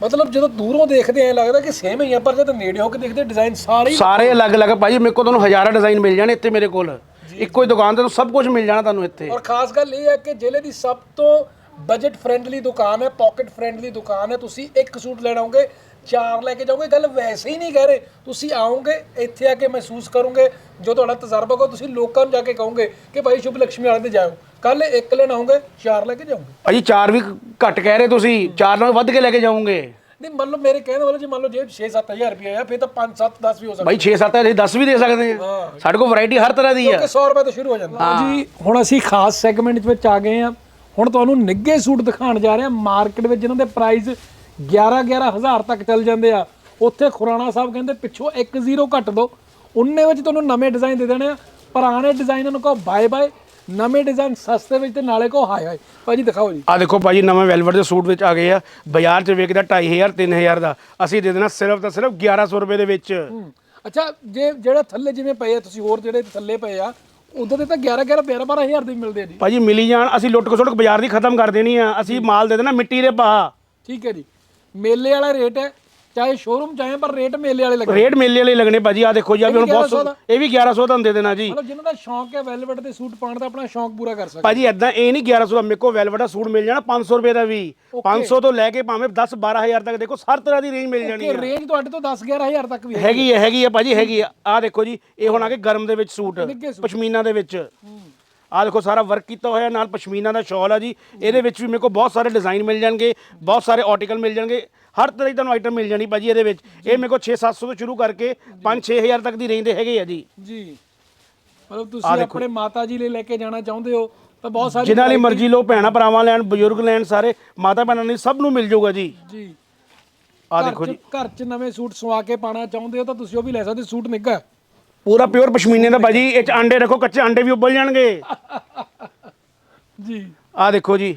ਮਤਲਬ ਜਦੋਂ ਦੂਰੋਂ ਦੇਖਦੇ ਐ ਲੱਗਦਾ ਕਿ ਸੇਮ ਹੀ ਆ ਪਰ ਜਦ ਨੇੜੇ ਹੋ ਕੇ ਦੇਖਦੇ ਡਿਜ਼ਾਈਨ ਸਾਰੇ ਹੀ ਸਾਰੇ ਅਲੱਗ-ਅਲੱਗ ਭਾਜੀ ਮੇਰੇ ਕੋਲ ਤੁਹਾਨੂੰ ਹਜ਼ਾਰਾਂ ਡਿਜ਼ਾਈਨ ਮਿਲ ਜਾਣੇ ਇੱਥੇ ਮੇਰੇ ਕੋਲ। ਇੱਕੋ ਹੀ ਦੁਕਾਨ ਤੇ ਤੁਹਾਨੂੰ ਸਭ ਕੁਝ ਮਿਲ ਜਾਣਾ ਤੁਹਾਨੂੰ ਇੱਥੇ। ਔਰ ਖਾਸ ਗੱਲ ਇਹ ਹੈ ਕਿ ਜ਼ਿਲ੍ਹੇ ਦੀ ਸਭ ਤੋਂ ਬਜਟ ਫ੍ਰੈਂਡਲੀ ਦੁਕਾਨ ਹੈ ਪਾਕਟ ਫ੍ਰੈਂਡਲੀ ਦੁਕਾਨ ਹੈ ਤੁਸੀਂ ਇੱਕ ਸੂਟ ਲੈਣਾ ਹੋਗੇ ਚਾਰ ਲੈ ਕੇ ਜਾਓਗੇ ਗੱਲ ਵੈਸੇ ਹੀ ਨਹੀਂ ਕਹਿ ਰਹੇ। ਤੁਸੀਂ ਆਓਗੇ ਇੱਥੇ ਆ ਕੇ ਮਹਿਸੂਸ ਕਰੋਗੇ ਜੋ ਤੁਹਾਡਾ ਤਜਰਬਾ ਕੋ ਤੁਸੀਂ ਲੋਕਾਂ ਨੂੰ ਜਾ ਕੇ ਕਹੋਗੇ ਕਿ ਭਾਈ ਸ਼ੁਭ ਲక్ష్ਮੀ ਵਾਲੇ ਤੇ ਜਾਓ ਕੱਲ ਇੱਕ ਲੈਣਾ ਹੋਗੇ ਚਾਰ ਲੈ ਕੇ ਜਾਓਗੇ ਭਾਜੀ ਚਾਰ ਵੀ ਘੱਟ ਕਹਿ ਰਹੇ ਤੁਸੀਂ ਚਾਰ ਨਾਲ ਵੱਧ ਕੇ ਲੈ ਕੇ ਜਾਓਗੇ। ਨਹੀਂ ਮੰਨ ਲਓ ਮੇਰੇ ਕਹਿਣ ਵਾਲਾ ਜੀ ਮੰਨ ਲਓ ਜੇ 6-7000 ਰੁਪਏ ਆ ਫਿਰ ਤਾਂ 5-7 10 ਵੀ ਹੋ ਸਕਦਾ। ਭਾਈ 6-7 ਅਸੀਂ 10 ਵੀ ਦੇ ਸਕਦੇ ਹਾਂ। ਸਾਡੇ ਕੋਲ ਵੈਰਾਈਟੀ ਹਰ ਤਰ੍ਹਾਂ ਦੀ ਆ। ਕਿ 100 ਰੁਪਏ ਤੋਂ ਸ਼ੁਰੂ ਹੋ ਜਾਂਦਾ। ਜੀ ਹੁਣ ਅਸੀਂ ਖਾਸ ਸੈਗਮੈਂਟ ਵਿੱਚ ਆ ਗਏ ਆ। ਹੁਣ ਤੁਹਾਨੂੰ ਨਿੱਗੇ ਸੂਟ ਦਿਖਾਉਣ ਜਾ ਰਹੇ ਆ। ਮਾਰਕੀਟ ਵਿੱਚ ਜਿਨ੍ਹਾਂ ਦੇ ਪ੍ਰਾਈਸ 11 11000 ਤੱਕ ਚੱਲ ਜਾਂਦੇ ਆ। ਉੱਥੇ ਖੁਰਾਣਾ ਸਾਹਿਬ ਕਹਿੰਦੇ ਪਿੱਛੋਂ 1 ਜ਼ੀਰੋ ਘੱਟ ਦੋ ਉਹਨੇ ਵਿੱਚ ਤੁਹਾਨੂੰ ਨਵੇਂ ਡਿਜ਼ਾਈਨ ਦੇ ਦੇਣੇ ਆ। ਪੁਰਾਣੇ ਡਿਜ਼ਾਈਨਾਂ ਨੂੰ ਕਹੋ ਬਾਏ ਬਾਏ ਨਵੇਂ ਡਿਜ਼ਾਈਨ ਸਸਤੇ ਵਿੱਚ ਤੇ ਨਾਲੇ ਕਹੋ ਹਾਏ ਹਾਏ। ਭਾਜੀ ਦਿਖਾਓ ਜੀ। ਆ ਦੇਖੋ ਭਾਜੀ ਨਵੇਂ ਵੈਲਵਟ ਦੇ ਸੂਟ ਵਿੱਚ ਆ ਗਏ ਆ। ਬਾਜ਼ਾਰ 'ਚ ਵੇਚਦਾ 2500 3000 ਦਾ। ਅਸੀਂ ਦੇ ਦੇਣਾ ਸਿਰਫ ਤਾਂ ਸਿਰਫ 1100 ਰੁਪਏ ਦੇ ਵਿੱਚ। ਅੱਛਾ ਜੇ ਜਿਹੜਾ ਥੱਲੇ ਜਿਵੇਂ ਪਏ ਆ ਤੁਸੀਂ ਹੋਰ ਜਿਹੜੇ ਥੱਲੇ ਪਏ ਆ ਉਦੋਂ ਦੇ ਤਾਂ 11 11 12 12000 ਦੇ ਮਿਲਦੇ ਆ ਜੀ। ਭਾਜੀ ਮਿਲੀ ਜਾਣ ਅਸੀਂ ਲੁੱਟ ਖਸੁੱਟ ਬਾਜ਼ਾਰ ਦੀ ਖਤਮ ਕਰ ਦੇਣੀ ਆ। ਅਸੀਂ ਮਾਲ ਦੇ ਦੇਣਾ ਮਿੱਟੀ ਦੇ ਭਾਅ। ਠੀਕ ਹੈ ਜੀ। ਮੇਲੇ ਵਾਲਾ ਰੇਟ ਹੈ ਚਾਹੇ ਸ਼ੋਰੂਮ ਚਾਹੇ ਪਰ ਰੇਟ ਮੇਲੇ ਵਾਲੇ ਲੱਗੇ। ਰੇਟ ਮੇਲੇ ਵਾਲੇ ਲੱਗਣੇ ਭਾਜੀ ਆ ਦੇਖੋ ਜੀ ਆ ਵੀ ਹੁਣ ਬਹੁਤ 1100 ਦਾ। ਸੋ- ਇਹ ਵੀ 1100 ਤੁਹਾਨੂੰ ਦੇ ਦੇਣਾ ਜੀ। ਮਤਲਬ ਜਿਨ੍ਹਾਂ ਦਾ ਸ਼ੌਂਕ ਹੈ ਵੈਲਵਟ ਦੇ ਸੂਟ ਪਾਉਣ ਦਾ ਆਪਣਾ ਸ਼ੌਂਕ ਪੂਰਾ ਕਰ ਸਕਦੇ। ਭਾਜੀ ਐਦਾਂ ਇਹ ਨਹੀਂ 1100 ਦਾ ਮੇਰੇ ਵੈਲਵਟ ਦਾ ਸੂਟ ਮਿਲ ਜਾਣਾ 500 ਰੁਪਏ ਦਾ ਵੀ। 500 ਤੋਂ ਲੈ ਕੇ ਭਾਵੇਂ 10 12000 ਤੱਕ ਦੇਖੋ ਹਰ ਤਰ੍ਹਾਂ ਦੀ ਰੇਂਜ ਮਿਲ ਜਾਣੀ ਕਿ ਆ। ਰੇਂਜ ਤੁਹਾਡੇ ਤੋਂ 10 11000 ਤੱਕ ਵੀ ਹੈ ਹੈਗੀ ਹੈ ਹੈਗੀ ਹੈ ਭਾਜੀ ਹੈਗੀ ਆ। ਆ ਦੇਖੋ ਜੀ ਇਹ ਹੁਣ ਆ ਕੇ ਗਰਮ ਦੇ ਵਿੱਚ ਸੂਟ ਨਿੱਘੇ ਸੂਟ। ਪਸ਼ਮੀਨਾ ਦੇ ਵਿੱਚ। ਆ ਦੇਖੋ ਸਾਰਾ ਵਰਕ ਕੀਤਾ ਹੋਇਆ ਨਾਲ ਪਸ਼ਮੀਨਾ ਦਾ ਸ਼ਾਲ ਆ ਜੀ। ਇਹਦੇ ਵਿੱਚ ਵੀ ਮੇਰੇ ਕੋਲ ਬਹੁਤ ਸਾਰੇ ਡਿਜ਼ਾਈਨ ਮਿਲ ਜਾਣਗੇ ਬਹੁਤ ਸਾਰੇ ਆਰਟੀਕਲ ਮਿਲ ਜਾਣਗੇ। ਹਰ ਤਰ੍ਹਾਂ ਦੀ ਤੁਹਾਨੂੰ ਆਈਟਮ ਮਿਲ ਜਾਣੀ ਭਾਜੀ ਇਹਦੇ ਵਿੱਚ। ਇਹ ਮੇਰੇ ਕੋਲ 6-700 ਤੋਂ ਸ਼ੁਰੂ ਕਰਕੇ 5-6000 ਤੱਕ ਦੀ ਰੇਂਜ ਦੇ ਹੈਗੇ ਆ ਜੀ। ਜੀ। ਮਤਲਬ ਤੁਸੀਂ ਆਪਣੇ ਮਾਤਾ ਜੀ ਲਈ ਲੈ ਕੇ ਜਾਣਾ ਚਾਹੁੰਦੇ ਹੋ ਤਾਂ ਬਹੁਤ ਸਾਰੀ ਜਿਨ੍ਹਾਂ ਲਈ ਮਰਜ਼ੀ ਲੋ ਭੈਣਾ ਭਰਾਵਾਂ ਲੈਣ ਬਜ਼ੁਰਗ ਲੈਣ ਸਾਰੇ ਮਾਤਾ ਭੈਣਾਂ ਲਈ ਸਭ ਨੂੰ ਮਿਲ ਜਾਊਗਾ ਜੀ। ਜੀ। ਆ ਦੇਖੋ ਜੀ। ਘਰ 'ਚ ਨਵੇਂ ਸੂਟ ਸਵਾ ਕੇ ਪਾਣਾ ਚਾਹੁੰਦੇ ਹੋ ਤਾਂ ਤੁਸੀਂ ਉਹ ਵੀ ਲੈ ਸਕਦੇ ਸੂਟ ਨਿੱਘਾ। ਪੂਰਾ ਪਿਓਰ ਪਸ਼ਮੀਨੇ ਦਾ ਭਾਜੀ ਇਹ ਚ ਅੰਡੇ ਰੱਖੋ ਕੱਚੇ ਅੰਡੇ ਵੀ ਉਬਲ ਜਾਣਗੇ। ਜੀ। ਆ ਦੇਖੋ ਜੀ।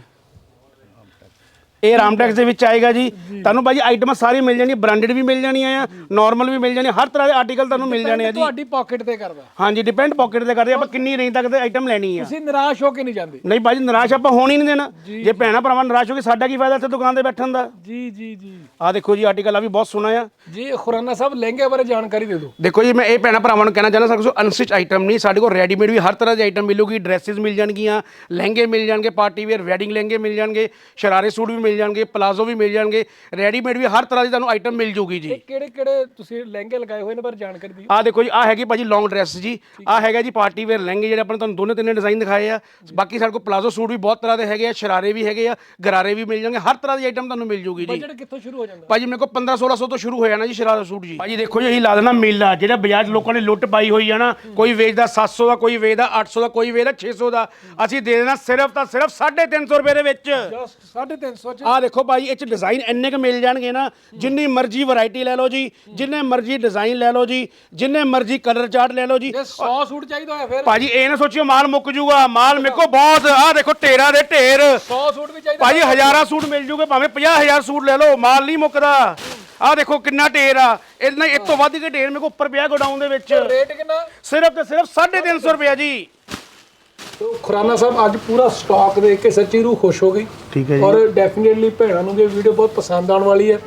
ਇਹ ਰਾਮਟੈਕਸ ਦੇ ਵਿੱਚ ਆਏਗਾ ਜੀ। ਤੁਹਾਨੂੰ ਭਾਜੀ ਆਈਟਮਾਂ ਸਾਰੀ ਮਿਲ ਜਾਣੀਆਂ ਬ੍ਰਾਂਡਡ ਵੀ ਮਿਲ ਜਾਣੀਆਂ ਆ ਨਾਰਮਲ ਵੀ ਮਿਲ ਜਾਣੀਆਂ ਹਰ ਤਰ੍ਹਾਂ ਦੇ ਆਰਟੀਕਲ ਤੁਹਾਨੂੰ ਮਿਲ ਜਾਣੇ ਆ ਜੀ। ਤੁਹਾਡੀ ਪਾਕਟ ਤੇ ਕਰਦਾ। ਹਾਂਜੀ ਡਿਪੈਂਡ ਪਾਕਟ ਤੇ ਕਰਦੇ ਆਪਾਂ ਕਿੰਨੀ ਰੇਂਜ ਤੱਕ ਦੇ ਆਈਟਮ ਲੈਣੀ ਆ। ਤੁਸੀਂ ਨਿਰਾਸ਼ ਹੋ ਕੇ ਨਹੀਂ ਜਾਂਦੇ। ਨਹੀਂ ਭਾਜੀ ਨਿਰਾਸ਼ ਆਪਾਂ ਹੋਣ ਹੀ ਨਹੀਂ ਦੇਣਾ। ਜੇ ਭੈਣਾ ਭਰਾਵਾਂ ਨਿਰਾਸ਼ ਹੋ ਕੇ ਸਾਡਾ ਕੀ ਫਾਇਦਾ ਇੱਥੇ ਦੁਕਾਨ ਤੇ ਬੈਠਣ ਦਾ? ਜੀ ਜੀ ਜੀ। ਆ ਦੇਖੋ ਜੀ ਆਰਟੀਕਲ ਆ ਵੀ ਬਹੁਤ ਸੋਹਣਾ ਆ। ਜੀ ਖੁਰਾਨਾ ਸਾਹਿਬ ਲਹਿੰਗੇ ਬਾਰੇ ਜਾਣਕਾਰੀ ਦੇ ਦਿਓ। ਦੇਖੋ ਜੀ ਮੈਂ ਇਹ ਭੈਣਾ ਭਰਾਵਾਂ ਨੂੰ ਕਹਿਣਾ ਚਾਹੁੰਦਾ ਸਾਡੇ ਕੋਲ ਅਨਸਟਿਚ ਆਈਟਮ ਨਹੀਂ ਸਾਡੇ ਕੋਲ ਰੈਡੀਮੇਡ ਵੀ ਹਰ ਤਰ੍ਹਾਂ ਦੀ ਆਈਟਮ ਮਿਲੂਗੀ ਡਰੈਸਸ ਮਿਲ ਜਾਣਗੀਆਂ ਲਹਿੰਗੇ ਮਿਲ ਜਾਣਗੇ ਪਾਰਟੀ ਵੇਅਰ ਵੈਡਿੰਗ ਲਹਿੰਗੇ ਮਿਲ ਜਾਣਗੇ ਸ਼ਰਾਰੇ ਸੂਟ ਵੀ ਮਿਲ ਜਾਣਗੇ ਪਲਾਜ਼ੋ ਵੀ ਮਿਲ ਜਾਣਗੇ ਰੈਡੀਮੇਡ ਵੀ ਹਰ ਤਰ੍ਹਾਂ ਦੀ ਤੁਹਾਨੂੰ ਆਈਟਮ ਮਿਲ ਜੂਗੀ ਜੀ। ਕਿਹੜੇ ਕਿਹੜੇ ਤੁਸੀਂ ਲਹਿੰਗੇ ਲਗਾਏ ਹੋਏ ਨੇ ਪਰ ਜਾਣਕਾਰੀ ਦਿਓ। ਆ ਦੇਖੋ ਜੀ ਆ ਹੈਗੀ ਭਾਜੀ ਲੌਂਗ ਡਰੈਸ ਜੀ। ਆ ਹੈਗਾ ਜੀ ਪਾਰਟੀ ਵੇਅਰ ਲਹਿੰਗੇ ਜਿਹੜੇ ਆਪਾਂ ਤੁਹਾਨੂੰ ਦੋਨੇ ਤਿੰਨੇ ਡਿਜ਼ਾਈਨ ਦਿਖਾਏ ਆ। ਬਾਕੀ ਸਾਡੇ ਕੋਲ ਪਲਾਜ਼ੋ ਸੂਟ ਵੀ ਬਹੁਤ ਤਰ੍ਹਾਂ ਦੇ ਹੈਗੇ ਆ ਸ਼ਰਾਰੇ ਵੀ ਹੈਗੇ ਆ ਗਰਾਰੇ ਵੀ ਮਿਲ ਜਾਣਗੇ ਹਰ ਤਰ੍ਹਾਂ ਦੀ ਆਈਟਮ ਤੁਹਾਨੂੰ ਮਿਲ ਜੂਗੀ ਜੀ। ਬਜਟ ਕਿੱਥੋਂ ਸ਼ੁਰੂ ਹੋ ਜਾਂਦਾ? ਭਾਜੀ ਮੇਰੇ ਕੋਲ 15 1600 ਤੋਂ ਸ਼ੁਰੂ ਹੋਇਆ ਨਾ ਜੀ ਸ਼ਰਾਰਾ ਸੂਟ ਜੀ। ਭਾਜੀ ਦੇਖੋ ਜੀ ਅਸੀਂ ਲਾ ਦੇਣਾ ਮੇਲਾ ਜਿਹੜਾ ਬਾਜ਼ਾਰ 'ਚ ਲੋਕਾਂ ਨੇ ਲੁੱਟ ਪਾਈ ਹੋਈ ਆ ਨਾ ਕੋਈ ਵੇਚਦਾ 700 ਦਾ ਕੋਈ ਵੇਚਦਾ 800 ਦਾ ਕੋਈ ਵੇਚਦਾ 600 ਦਾ ਅਸੀਂ ਦੇ ਦੇਣਾ ਸਿਰਫ ਤਾਂ ਸਿਰਫ 350 ਰੁਪਏ ਦੇ ਵਿੱਚ। ਜਸਟ 350 ਚ ਆ ਦੇਖੋ ਭਾਜੀ ਇਹ ਚ ਡਿਜ਼ਾਈਨ ਇੰਨੇ ਕ ਮਿਲ ਜਾਣਗੇ ਨਾ ਜਿੰਨੀ ਮਰਜ਼ੀ ਵੈਰਾਈਟੀ ਲੈ ਲਓ ਜੀ ਜਿੰਨੇ ਮਰਜ਼ੀ ਡਿਜ਼ਾਈਨ ਲੈ ਲਓ ਜੀ ਜਿੰਨੇ ਮਰਜ਼ੀ ਕਲਰ ਚਾਰਟ ਲੈ ਲਓ ਜੀ। ਜੇ 100 ਸੂਟ ਚਾਹੀਦਾ ਹੋਇਆ ਫਿਰ। ਭਾਜੀ ਇਹ ਨਾ ਸੋਚਿਓ ਮਾਲ ਮੁੱਕ ਜੂਗਾ ਮਾਲ ਮੇਰੇ ਕੋਲ ਬਹੁਤ ਆ ਦੇਖੋ ਢੇਰਾਂ ਦੇ ਢੇਰ। 100 ਸੂਟ ਵੀ ਚਾਹੀਦਾ ਭਾਜੀ ਹਜ਼ਾਰਾਂ ਸੂਟ ਮਿਲ ਜੂਗੇ ਭਾਵੇਂ 50000 ਸੂਟ ਲੈ ਲਓ ਮਾਲ ਨਹੀਂ ਮੁੱਕਦਾ। ਆ ਦੇਖੋ ਕਿੰਨਾ ਢੇਰ ਆ। ਇਹਨਾਂ ਇਸ ਤੋਂ ਵੱਧ ਕੇ ਢੇਰ ਮੇਰੇ ਕੋਲ ਉੱਪਰ ਪਿਆ ਗੋਡਾਊਨ ਦੇ ਵਿੱਚ। ਰੇਟ ਕਿੰਨਾ? ਸਿਰਫ ਤੇ ਸਿਰਫ 350 ਰੁਪਏ ਜੀ। ਤੋ ਖੁਰਾਨਾ ਸਾਹਿਬ ਅੱਜ ਪੂਰਾ ਸਟਾਕ ਦੇਖ ਕੇ ਸੱਚੀ ਰੂਹ ਖੁਸ਼ ਹੋ ਗਈ ਠੀਕ ਹੈ ਔਰ ਡੈਫੀਨਿਟਲੀ ਭੈਣਾਂ ਨੂੰ ਇਹ ਵੀਡੀਓ ਬਹੁਤ ਪਸੰਦ ਆਉਣ ਵਾਲੀ ਹੈ।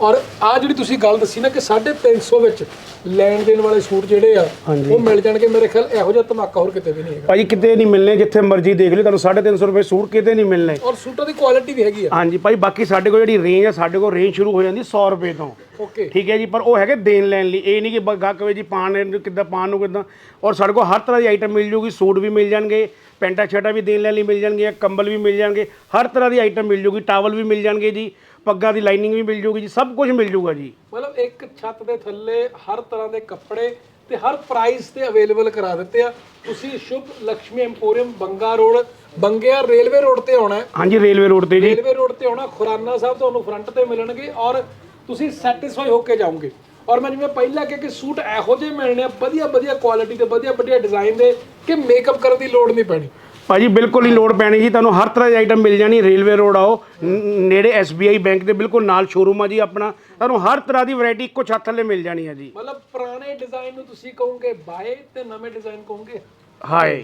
ਔਰ ਆ ਜਿਹੜੀ ਤੁਸੀਂ ਗੱਲ ਦੱਸੀ ਨਾ ਕਿ 350 ਵਿੱਚ ਲੈਣ ਦੇਣ ਵਾਲੇ ਸੂਟ ਜਿਹੜੇ ਆ ਉਹ ਮਿਲ ਜਾਣਗੇ ਮੇਰੇ ਖਿਆਲ ਇਹੋ ਜਿਹਾ ਧਮਾਕਾ ਹੋਰ ਕਿਤੇ ਵੀ ਨਹੀਂ ਹੈਗਾ। ਭਾਜੀ ਕਿਤੇ ਨਹੀਂ ਮਿਲਨੇ ਜਿੱਥੇ ਮਰਜ਼ੀ ਦੇਖ ਲਿਓ ਤੁਹਾਨੂੰ 350 ਰੁਪਏ ਸੂਟ ਕਿਤੇ ਨਹੀਂ ਮਿਲਨੇ ਔਰ ਸੂਟਾਂ ਦੀ ਕੁਆਲਿਟੀ ਵੀ ਹੈਗੀ ਆ। ਹਾਂਜੀ ਭਾਈ ਬਾਕੀ ਸਾਡੇ ਕੋਲ ਜਿਹੜੀ ਰੇਂਜ ਆ ਸਾਡੇ ਕੋਲ ਰੇਂਜ ਸ਼ੁਰੂ ਹੋ ਜਾਂਦੀ 100 ਰੁਪਏ ਤੋਂ। ਓਕੇ ਠੀਕ ਹੈ ਜੀ ਪਰ ਉਹ ਹੈਗੇ ਦੇਣ ਲੈਣ ਲਈ। ਇਹ ਨਹੀਂ ਕਿ ਬ- ਗਾਹਕ ਵੇ ਜੀ ਪਾਣ ਨੂੰ ਕਿੱਦਾਂ ਪਾਣ ਨੂੰ ਕਿੱਦਾਂ। ਔਰ ਸਾਡੇ ਕੋਲ ਹਰ ਤਰ੍ਹਾਂ ਦੀ ਆਈਟਮ ਮਿਲ ਜੂਗੀ ਸੂਟ ਵੀ ਮਿਲ ਜਾਣਗੇ ਪੈਂਟਾ ਸ਼ਰਟਾਂ ਵੀ ਦੇਣ ਲੈਣ ਲਈ ਮਿਲ ਜਾਣਗੀਆਂ ਕੰਬਲ ਵੀ ਮਿਲ ਜਾਣਗੇ। ਹਰ ਤਰ੍ਹਾਂ ਦੀ ਆਈਟਮ ਮਿਲ ਜੂਗੀ ਟਾਵਲ ਵੀ ਮਿਲ ਜਾਣਗੇ ਜੀ। ਪੱਗਾਂ ਦੀ ਲਾਈਨਿੰਗ ਵੀ ਮਿਲ ਜੂਗੀ ਜੀ ਸਭ ਕੁਝ ਮਿਲ ਜੂਗਾ ਜੀ। ਮਤਲਬ ਇੱਕ ਛੱਤ ਦੇ ਥੱਲੇ ਹਰ ਤਰ੍ਹਾਂ ਦੇ ਕੱਪੜੇ ਤੇ ਹਰ ਪ੍ਰਾਈਸ ਤੇ ਅਵੇਲੇਬਲ ਕਰਾ ਦਿੱਤੇ ਆ। ਤੁਸੀਂ Shubh Lakshmi emporium Banga road Bangia railway road ਤੇ ਆਉਣਾ ਹੈ। ਹਾਂਜੀ ਰੇਲਵੇ ਰੋਡ ਤੇ ਜੀ। ਰੇਲਵੇ ਰੋਡ ਤੇ ਆਉਣਾ ਖੁਰਾਨਾ ਸਾਹਿਬ ਤੁਹਾਨੂੰ ਫਰੰਟ ਤੇ ਮਿਲਣਗੇ ਔਰ ਤੁਸੀਂ ਸੈਟੀਸਫਾਈ ਹੋ ਕੇ ਜਾਓਗੇ। ਔਰ ਮੈਂ ਜਿਵੇਂ ਪਹਿਲਾਂ ਕਿਹਾ ਕਿ ਸੂਟ ਇਹੋ ਜਿਹੇ ਮਿਲਣੇ ਆ ਵਧੀਆ ਵਧੀਆ ਕੁਆਲਿਟੀ ਦੇ ਵਧੀਆ ਵਧੀਆ ਡਿਜ਼ਾਈਨ ਦੇ ਕਿ ਮੇਕਅਪ ਕਰਨ ਦੀ ਲੋੜ ਨਹੀਂ ਪੈਣੀ। ਭਾਜੀ ਬਿਲਕੁਲ ਹੀ ਲੋੜ ਪੈਣੀ ਜੀ ਤੁਹਾਨੂੰ ਹਰ ਤਰ੍ਹਾਂ ਦੀ ਆਈਟਮ ਮਿਲ ਜਾਣੀ ਰੇਲਵੇ ਰੋਡ ਆਓ ਨੇੜੇ SBI ਬੈਂਕ ਦੇ ਬਿਲਕੁਲ ਨਾਲ ਸ਼ੋਰੂਮ ਆ ਜੀ ਆਪਣਾ ਤੁਹਾਨੂੰ ਹਰ ਤਰ੍ਹਾਂ ਦੀ ਵੈਰਾਈਟੀ ਇੱਕੋ ਛੱਤ ਥੱਲੇ ਮਿਲ ਜਾਣੀ ਹੈ ਜੀ। ਮਤਲਬ ਪੁਰਾਣੇ ਡਿਜ਼ਾਈਨ ਨੂੰ ਤੁਸੀਂ ਕਹੋਗੇ ਬਾਏ ਤੇ ਨਵੇਂ ਡਿਜ਼ਾਈਨ ਕਹੋਗੇ? ਹਾਏ।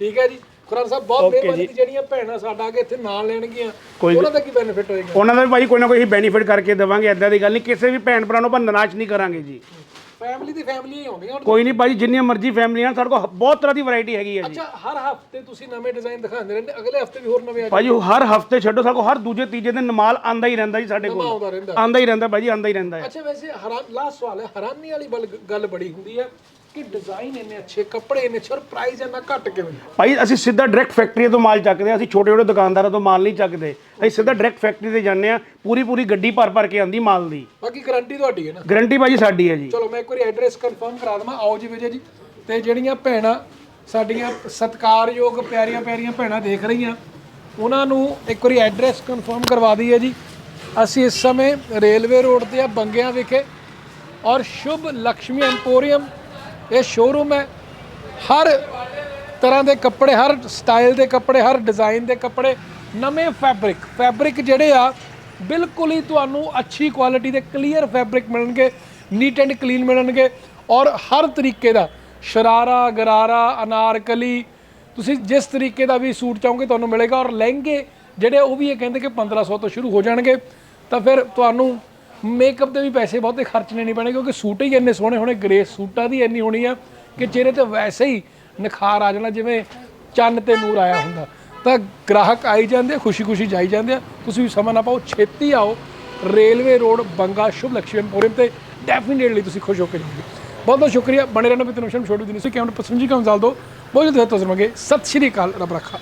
ਠੀਕ ਹੈ ਜੀ। ਖੁਰਾਨ ਸਾਹਿਬ ਬਹੁਤ। ਦੀ ਜਿਹੜੀਆਂ ਭੈਣਾਂ ਸਾਡਾ ਕੇ ਇੱਥੇ ਨਾਲ ਲੈਣਗੀਆਂ ਉਹਨਾਂ ਦਾ ਕੀ ਬੈਨੀਫਿਟ ਹੋਏਗਾ? ਉਹਨਾਂ ਦਾ ਵੀ ਭਾਜੀ ਕੋਈ ਨਾ ਕੋਈ ਬੈਨੀਫਿਟ ਕਰਕੇ ਦੇਵਾਂਗੇ ਐਦਾਂ ਦੀ ਗੱਲ ਨਹੀਂ ਕਿਸੇ ਵੀ ਭੈਣ ਭਰਾ ਨੂੰ ਆਪਾਂ ਨਿਰਾਸ਼ ਨਹੀਂ ਕਰਾਂਗੇ ਜੀ। ਫੈਮਿਲੀ ਦੀ ਫੈਮਿਲੀ ਹੀ ਆਉਂਦੀਆਂ ਹੁਣ ਕੋਈ ਨਹੀਂ ਭਾਜੀ ਜਿੰਨੀਆਂ ਮਰਜ਼ੀ ਫੈਮਲੀਆਂ ਸਾਡੇ ਕੋਲ ਬਹੁਤ ਤਰ੍ਹਾਂ ਦੀ ਵੈਰਾਈਟੀ ਹੈਗੀ ਹੈ ਜੀ। ਅੱਛਾ ਹਰ ਹਫ਼ਤੇ ਤੁਸੀਂ ਨਵੇਂ ਡਿਜ਼ਾਈਨ ਦਿਖਾਉਂਦੇ ਰਹਿੰਦੇ ਅਗਲੇ ਹਫ਼ਤੇ ਵੀ ਹੋਰ ਨਵੇਂ ਆ ਭਾਜੀ ਹਰ ਹਫ਼ਤੇ ਛੱਡੋ ਸਾਡੇ ਕੋਲ ਹਰ ਦੂਜੇ ਤੀਜੇ ਦਿਨ ਮਾਲ ਆਂਦਾ ਹੀ ਰਹਿੰਦਾ ਜੀ ਸਾਡੇ ਕੋਲ। ਆਉਂਦਾ ਰਹਿੰਦਾ। ਆਂਦਾ ਹੀ ਰਹਿੰਦਾ ਭਾਜੀ ਆਂਦਾ ਹੀ ਰਹਿੰਦਾ ਹੈ। ਅੱਛਾ ਵੈਸੇ ਹੈਰਾਨ ਲਾਸਟ ਸਵਾਲ ਹੈ ਹੈਰਾਨੀ ਵਾਲੀ ਬਲ- ਗੱਲ ਬੜੀ ਹੁੰਦੀ ਹੈ। ਕਿ ਡਿਜ਼ਾਈਨ ਇੰਨੇ ਅੱਛੇ ਕੱਪੜੇ ਇੰਨੇ ਅੱਛੇ ਔਰ ਪ੍ਰਾਈਸ ਇੰਨਾ ਘੱਟ ਕਿਵੇਂ? ਭਾਈ ਅਸੀਂ ਸਿੱਧਾ ਡਾਇਰੈਕਟ ਫੈਕਟਰੀ ਤੋਂ ਮਾਲ ਚੱਕਦੇ ਹਾਂ। ਅਸੀਂ ਛੋਟੇ ਛੋਟੇ ਦੁਕਾਨਦਾਰਾਂ ਤੋਂ ਮਾਲ ਨਹੀਂ ਚੱਕਦੇ। ਅਸੀਂ ਸਿੱਧਾ ਡਾਇਰੈਕਟ ਫੈਕਟਰੀ ਤੇ ਜਾਂਦੇ ਆ ਪੂਰੀ ਪੂਰੀ ਗੱਡੀ ਭਰ ਭਰ ਕੇ ਆਂਦੀ ਮਾਲ ਦੀ। ਬਾਕੀ ਗਾਰੰਟੀ ਤੁਹਾਡੀ ਹੈ ਨਾ? ਗਰੰਟੀ ਭਾਜੀ ਸਾਡੀ ਹੈ ਜੀ। ਚਲੋ ਮੈਂ ਇੱਕ ਵਾਰੀ ਐਡਰੈਸ ਕਨਫਰਮ ਕਰਾ ਦਵਾਂ। ਆਓ ਜੀ ਵਿਜੇ ਜੀ। ਤੇ ਜਿਹੜੀਆਂ ਭੈਣਾਂ ਸਾਡੀਆਂ ਸਤਿਕਾਰਯੋਗ ਪਿਆਰੀਆਂ ਪਿਆਰੀਆਂ ਭੈਣਾਂ ਦੇਖ ਰਹੀਆਂ ਉਹਨਾਂ ਨੂੰ ਇੱਕ ਵਾਰੀ ਐਡਰੈਸ ਕਨਫਰਮ ਕਰਵਾ ਦਈਏ ਜੀ। ਅਸੀਂ ਇਸ ਸਮੇਂ ਰੇਲਵੇ ਰੋਡ ਤੇ ਆ ਬੰਗਿਆਂ ਵਿਖੇ। ਔਰ ਸ਼ੁਭ ਲక్ష్ਮੀ ਐਂਪੋਰੀਅਮ ਇਹ ਸ਼ੋਰੂਮ ਹੈ। ਹਰ ਤਰ੍ਹਾਂ ਦੇ ਕੱਪੜੇ, ਹਰ ਸਟਾਈਲ ਦੇ ਕੱਪੜੇ, ਹਰ ਡਿਜ਼ਾਈਨ ਦੇ ਕੱਪੜੇ, ਨਵੇਂ ਫੈਬਰਿਕ ਫੈਬਰਿਕ ਜਿਹੜੇ ਆ, ਬਿਲਕੁਲ ਹੀ ਤੁਹਾਨੂੰ ਅੱਛੀ ਕੁਆਲਿਟੀ ਦੇ ਕਲੀਅਰ ਫੈਬਰਿਕ ਮਿਲਣਗੇ ਨੀਟ ਐਂਡ ਕਲੀਨ ਮਿਲਣਗੇ। ਔਰ ਹਰ ਤਰੀਕੇ ਦਾ, ਸ਼ਰਾਰਾ, ਗਰਾਰਾ, ਅਨਾਰਕਲੀ, ਤੁਸੀਂ ਜਿਸ ਤਰੀਕੇ ਦਾ ਵੀ ਸੂਟ ਚਾਹੋਗੇ ਤੁਹਾਨੂੰ ਮਿਲੇਗਾ। ਔਰ ਲਹਿੰਗੇ ਜਿਹੜੇ ਉਹ ਵੀ ਇਹ ਕਹਿੰਦੇ ਕਿ 1500 ਤੋਂ ਸ਼ੁਰੂ ਹੋ ਜਾਣਗੇ। ਤਾਂ ਫਿਰ ਤੁਹਾਨੂੰ ਮੇਕਅਪ 'ਤੇ ਵੀ ਪੈਸੇ ਬਹੁਤੇ ਖਰਚਣੇ ਨਹੀਂ ਪੈਣੇ ਕਿਉਂਕਿ ਸੂਟ ਹੀ ਇੰਨੇ ਸੋਹਣੇ ਹੋਣੇ ਗ੍ਰੇਸ ਸੂਟਾਂ ਦੀ ਇੰਨੀ ਹੋਣੀ ਆ ਕਿ ਚਿਹਰੇ ਤੇ ਵੈਸੇ ਹੀ ਨਿਖਾਰ ਆ ਜਾਣਾ, ਜਿਵੇਂ ਚੰਨ ਤੇ ਨੂਰ ਆਇਆ ਹੁੰਦਾ। ਤਾਂ ਗ੍ਰਾਹਕ ਆਈ ਜਾਂਦੇ ਆ, ਖੁਸ਼ੀ-ਖੁਸ਼ੀ ਜਾਈ ਜਾਂਦੇ ਆ, ਤੁਸੀਂ ਵੀ ਸਮਾਂ ਨਾ ਪਾਓ, ਛੇਤੀ ਆਓ। ਰੇਲਵੇ ਰੋਡ, ਬੰਗਾ, ਸ਼ੁਭ ਲక్ష్ਮੀ ਐਂਪੋਰੀਅਮ ਤੇ ਡੈਫੀਨੇਟਲੀ ਤੁਸੀਂ ਖੁਸ਼ ਹੋ ਕੇ ਜਾਓਗੇ। ਬਹੁਤ ਬਹੁਤ ਸ਼ੁਕਰੀਆ, ਬਣੇ ਰਹਿਣਾ ਬਿਤਨੋਸ਼ਮ ਛੋਟੂ ਦਿਨ ਸੀ ਕੈਮਰਾ ਪਸੰਦ ਜੀ ਕੰਮ ਜਾਲ ਦੋ ਬਹੁਤ ਜਲਦੀ ਤੁਹਾਨੂੰ ਮਿਲਾਂਗੇ ਸਤਿ ਸ਼੍ਰੀ ਅਕਾਲ, ਰੱਬ ਰੱਖਾ।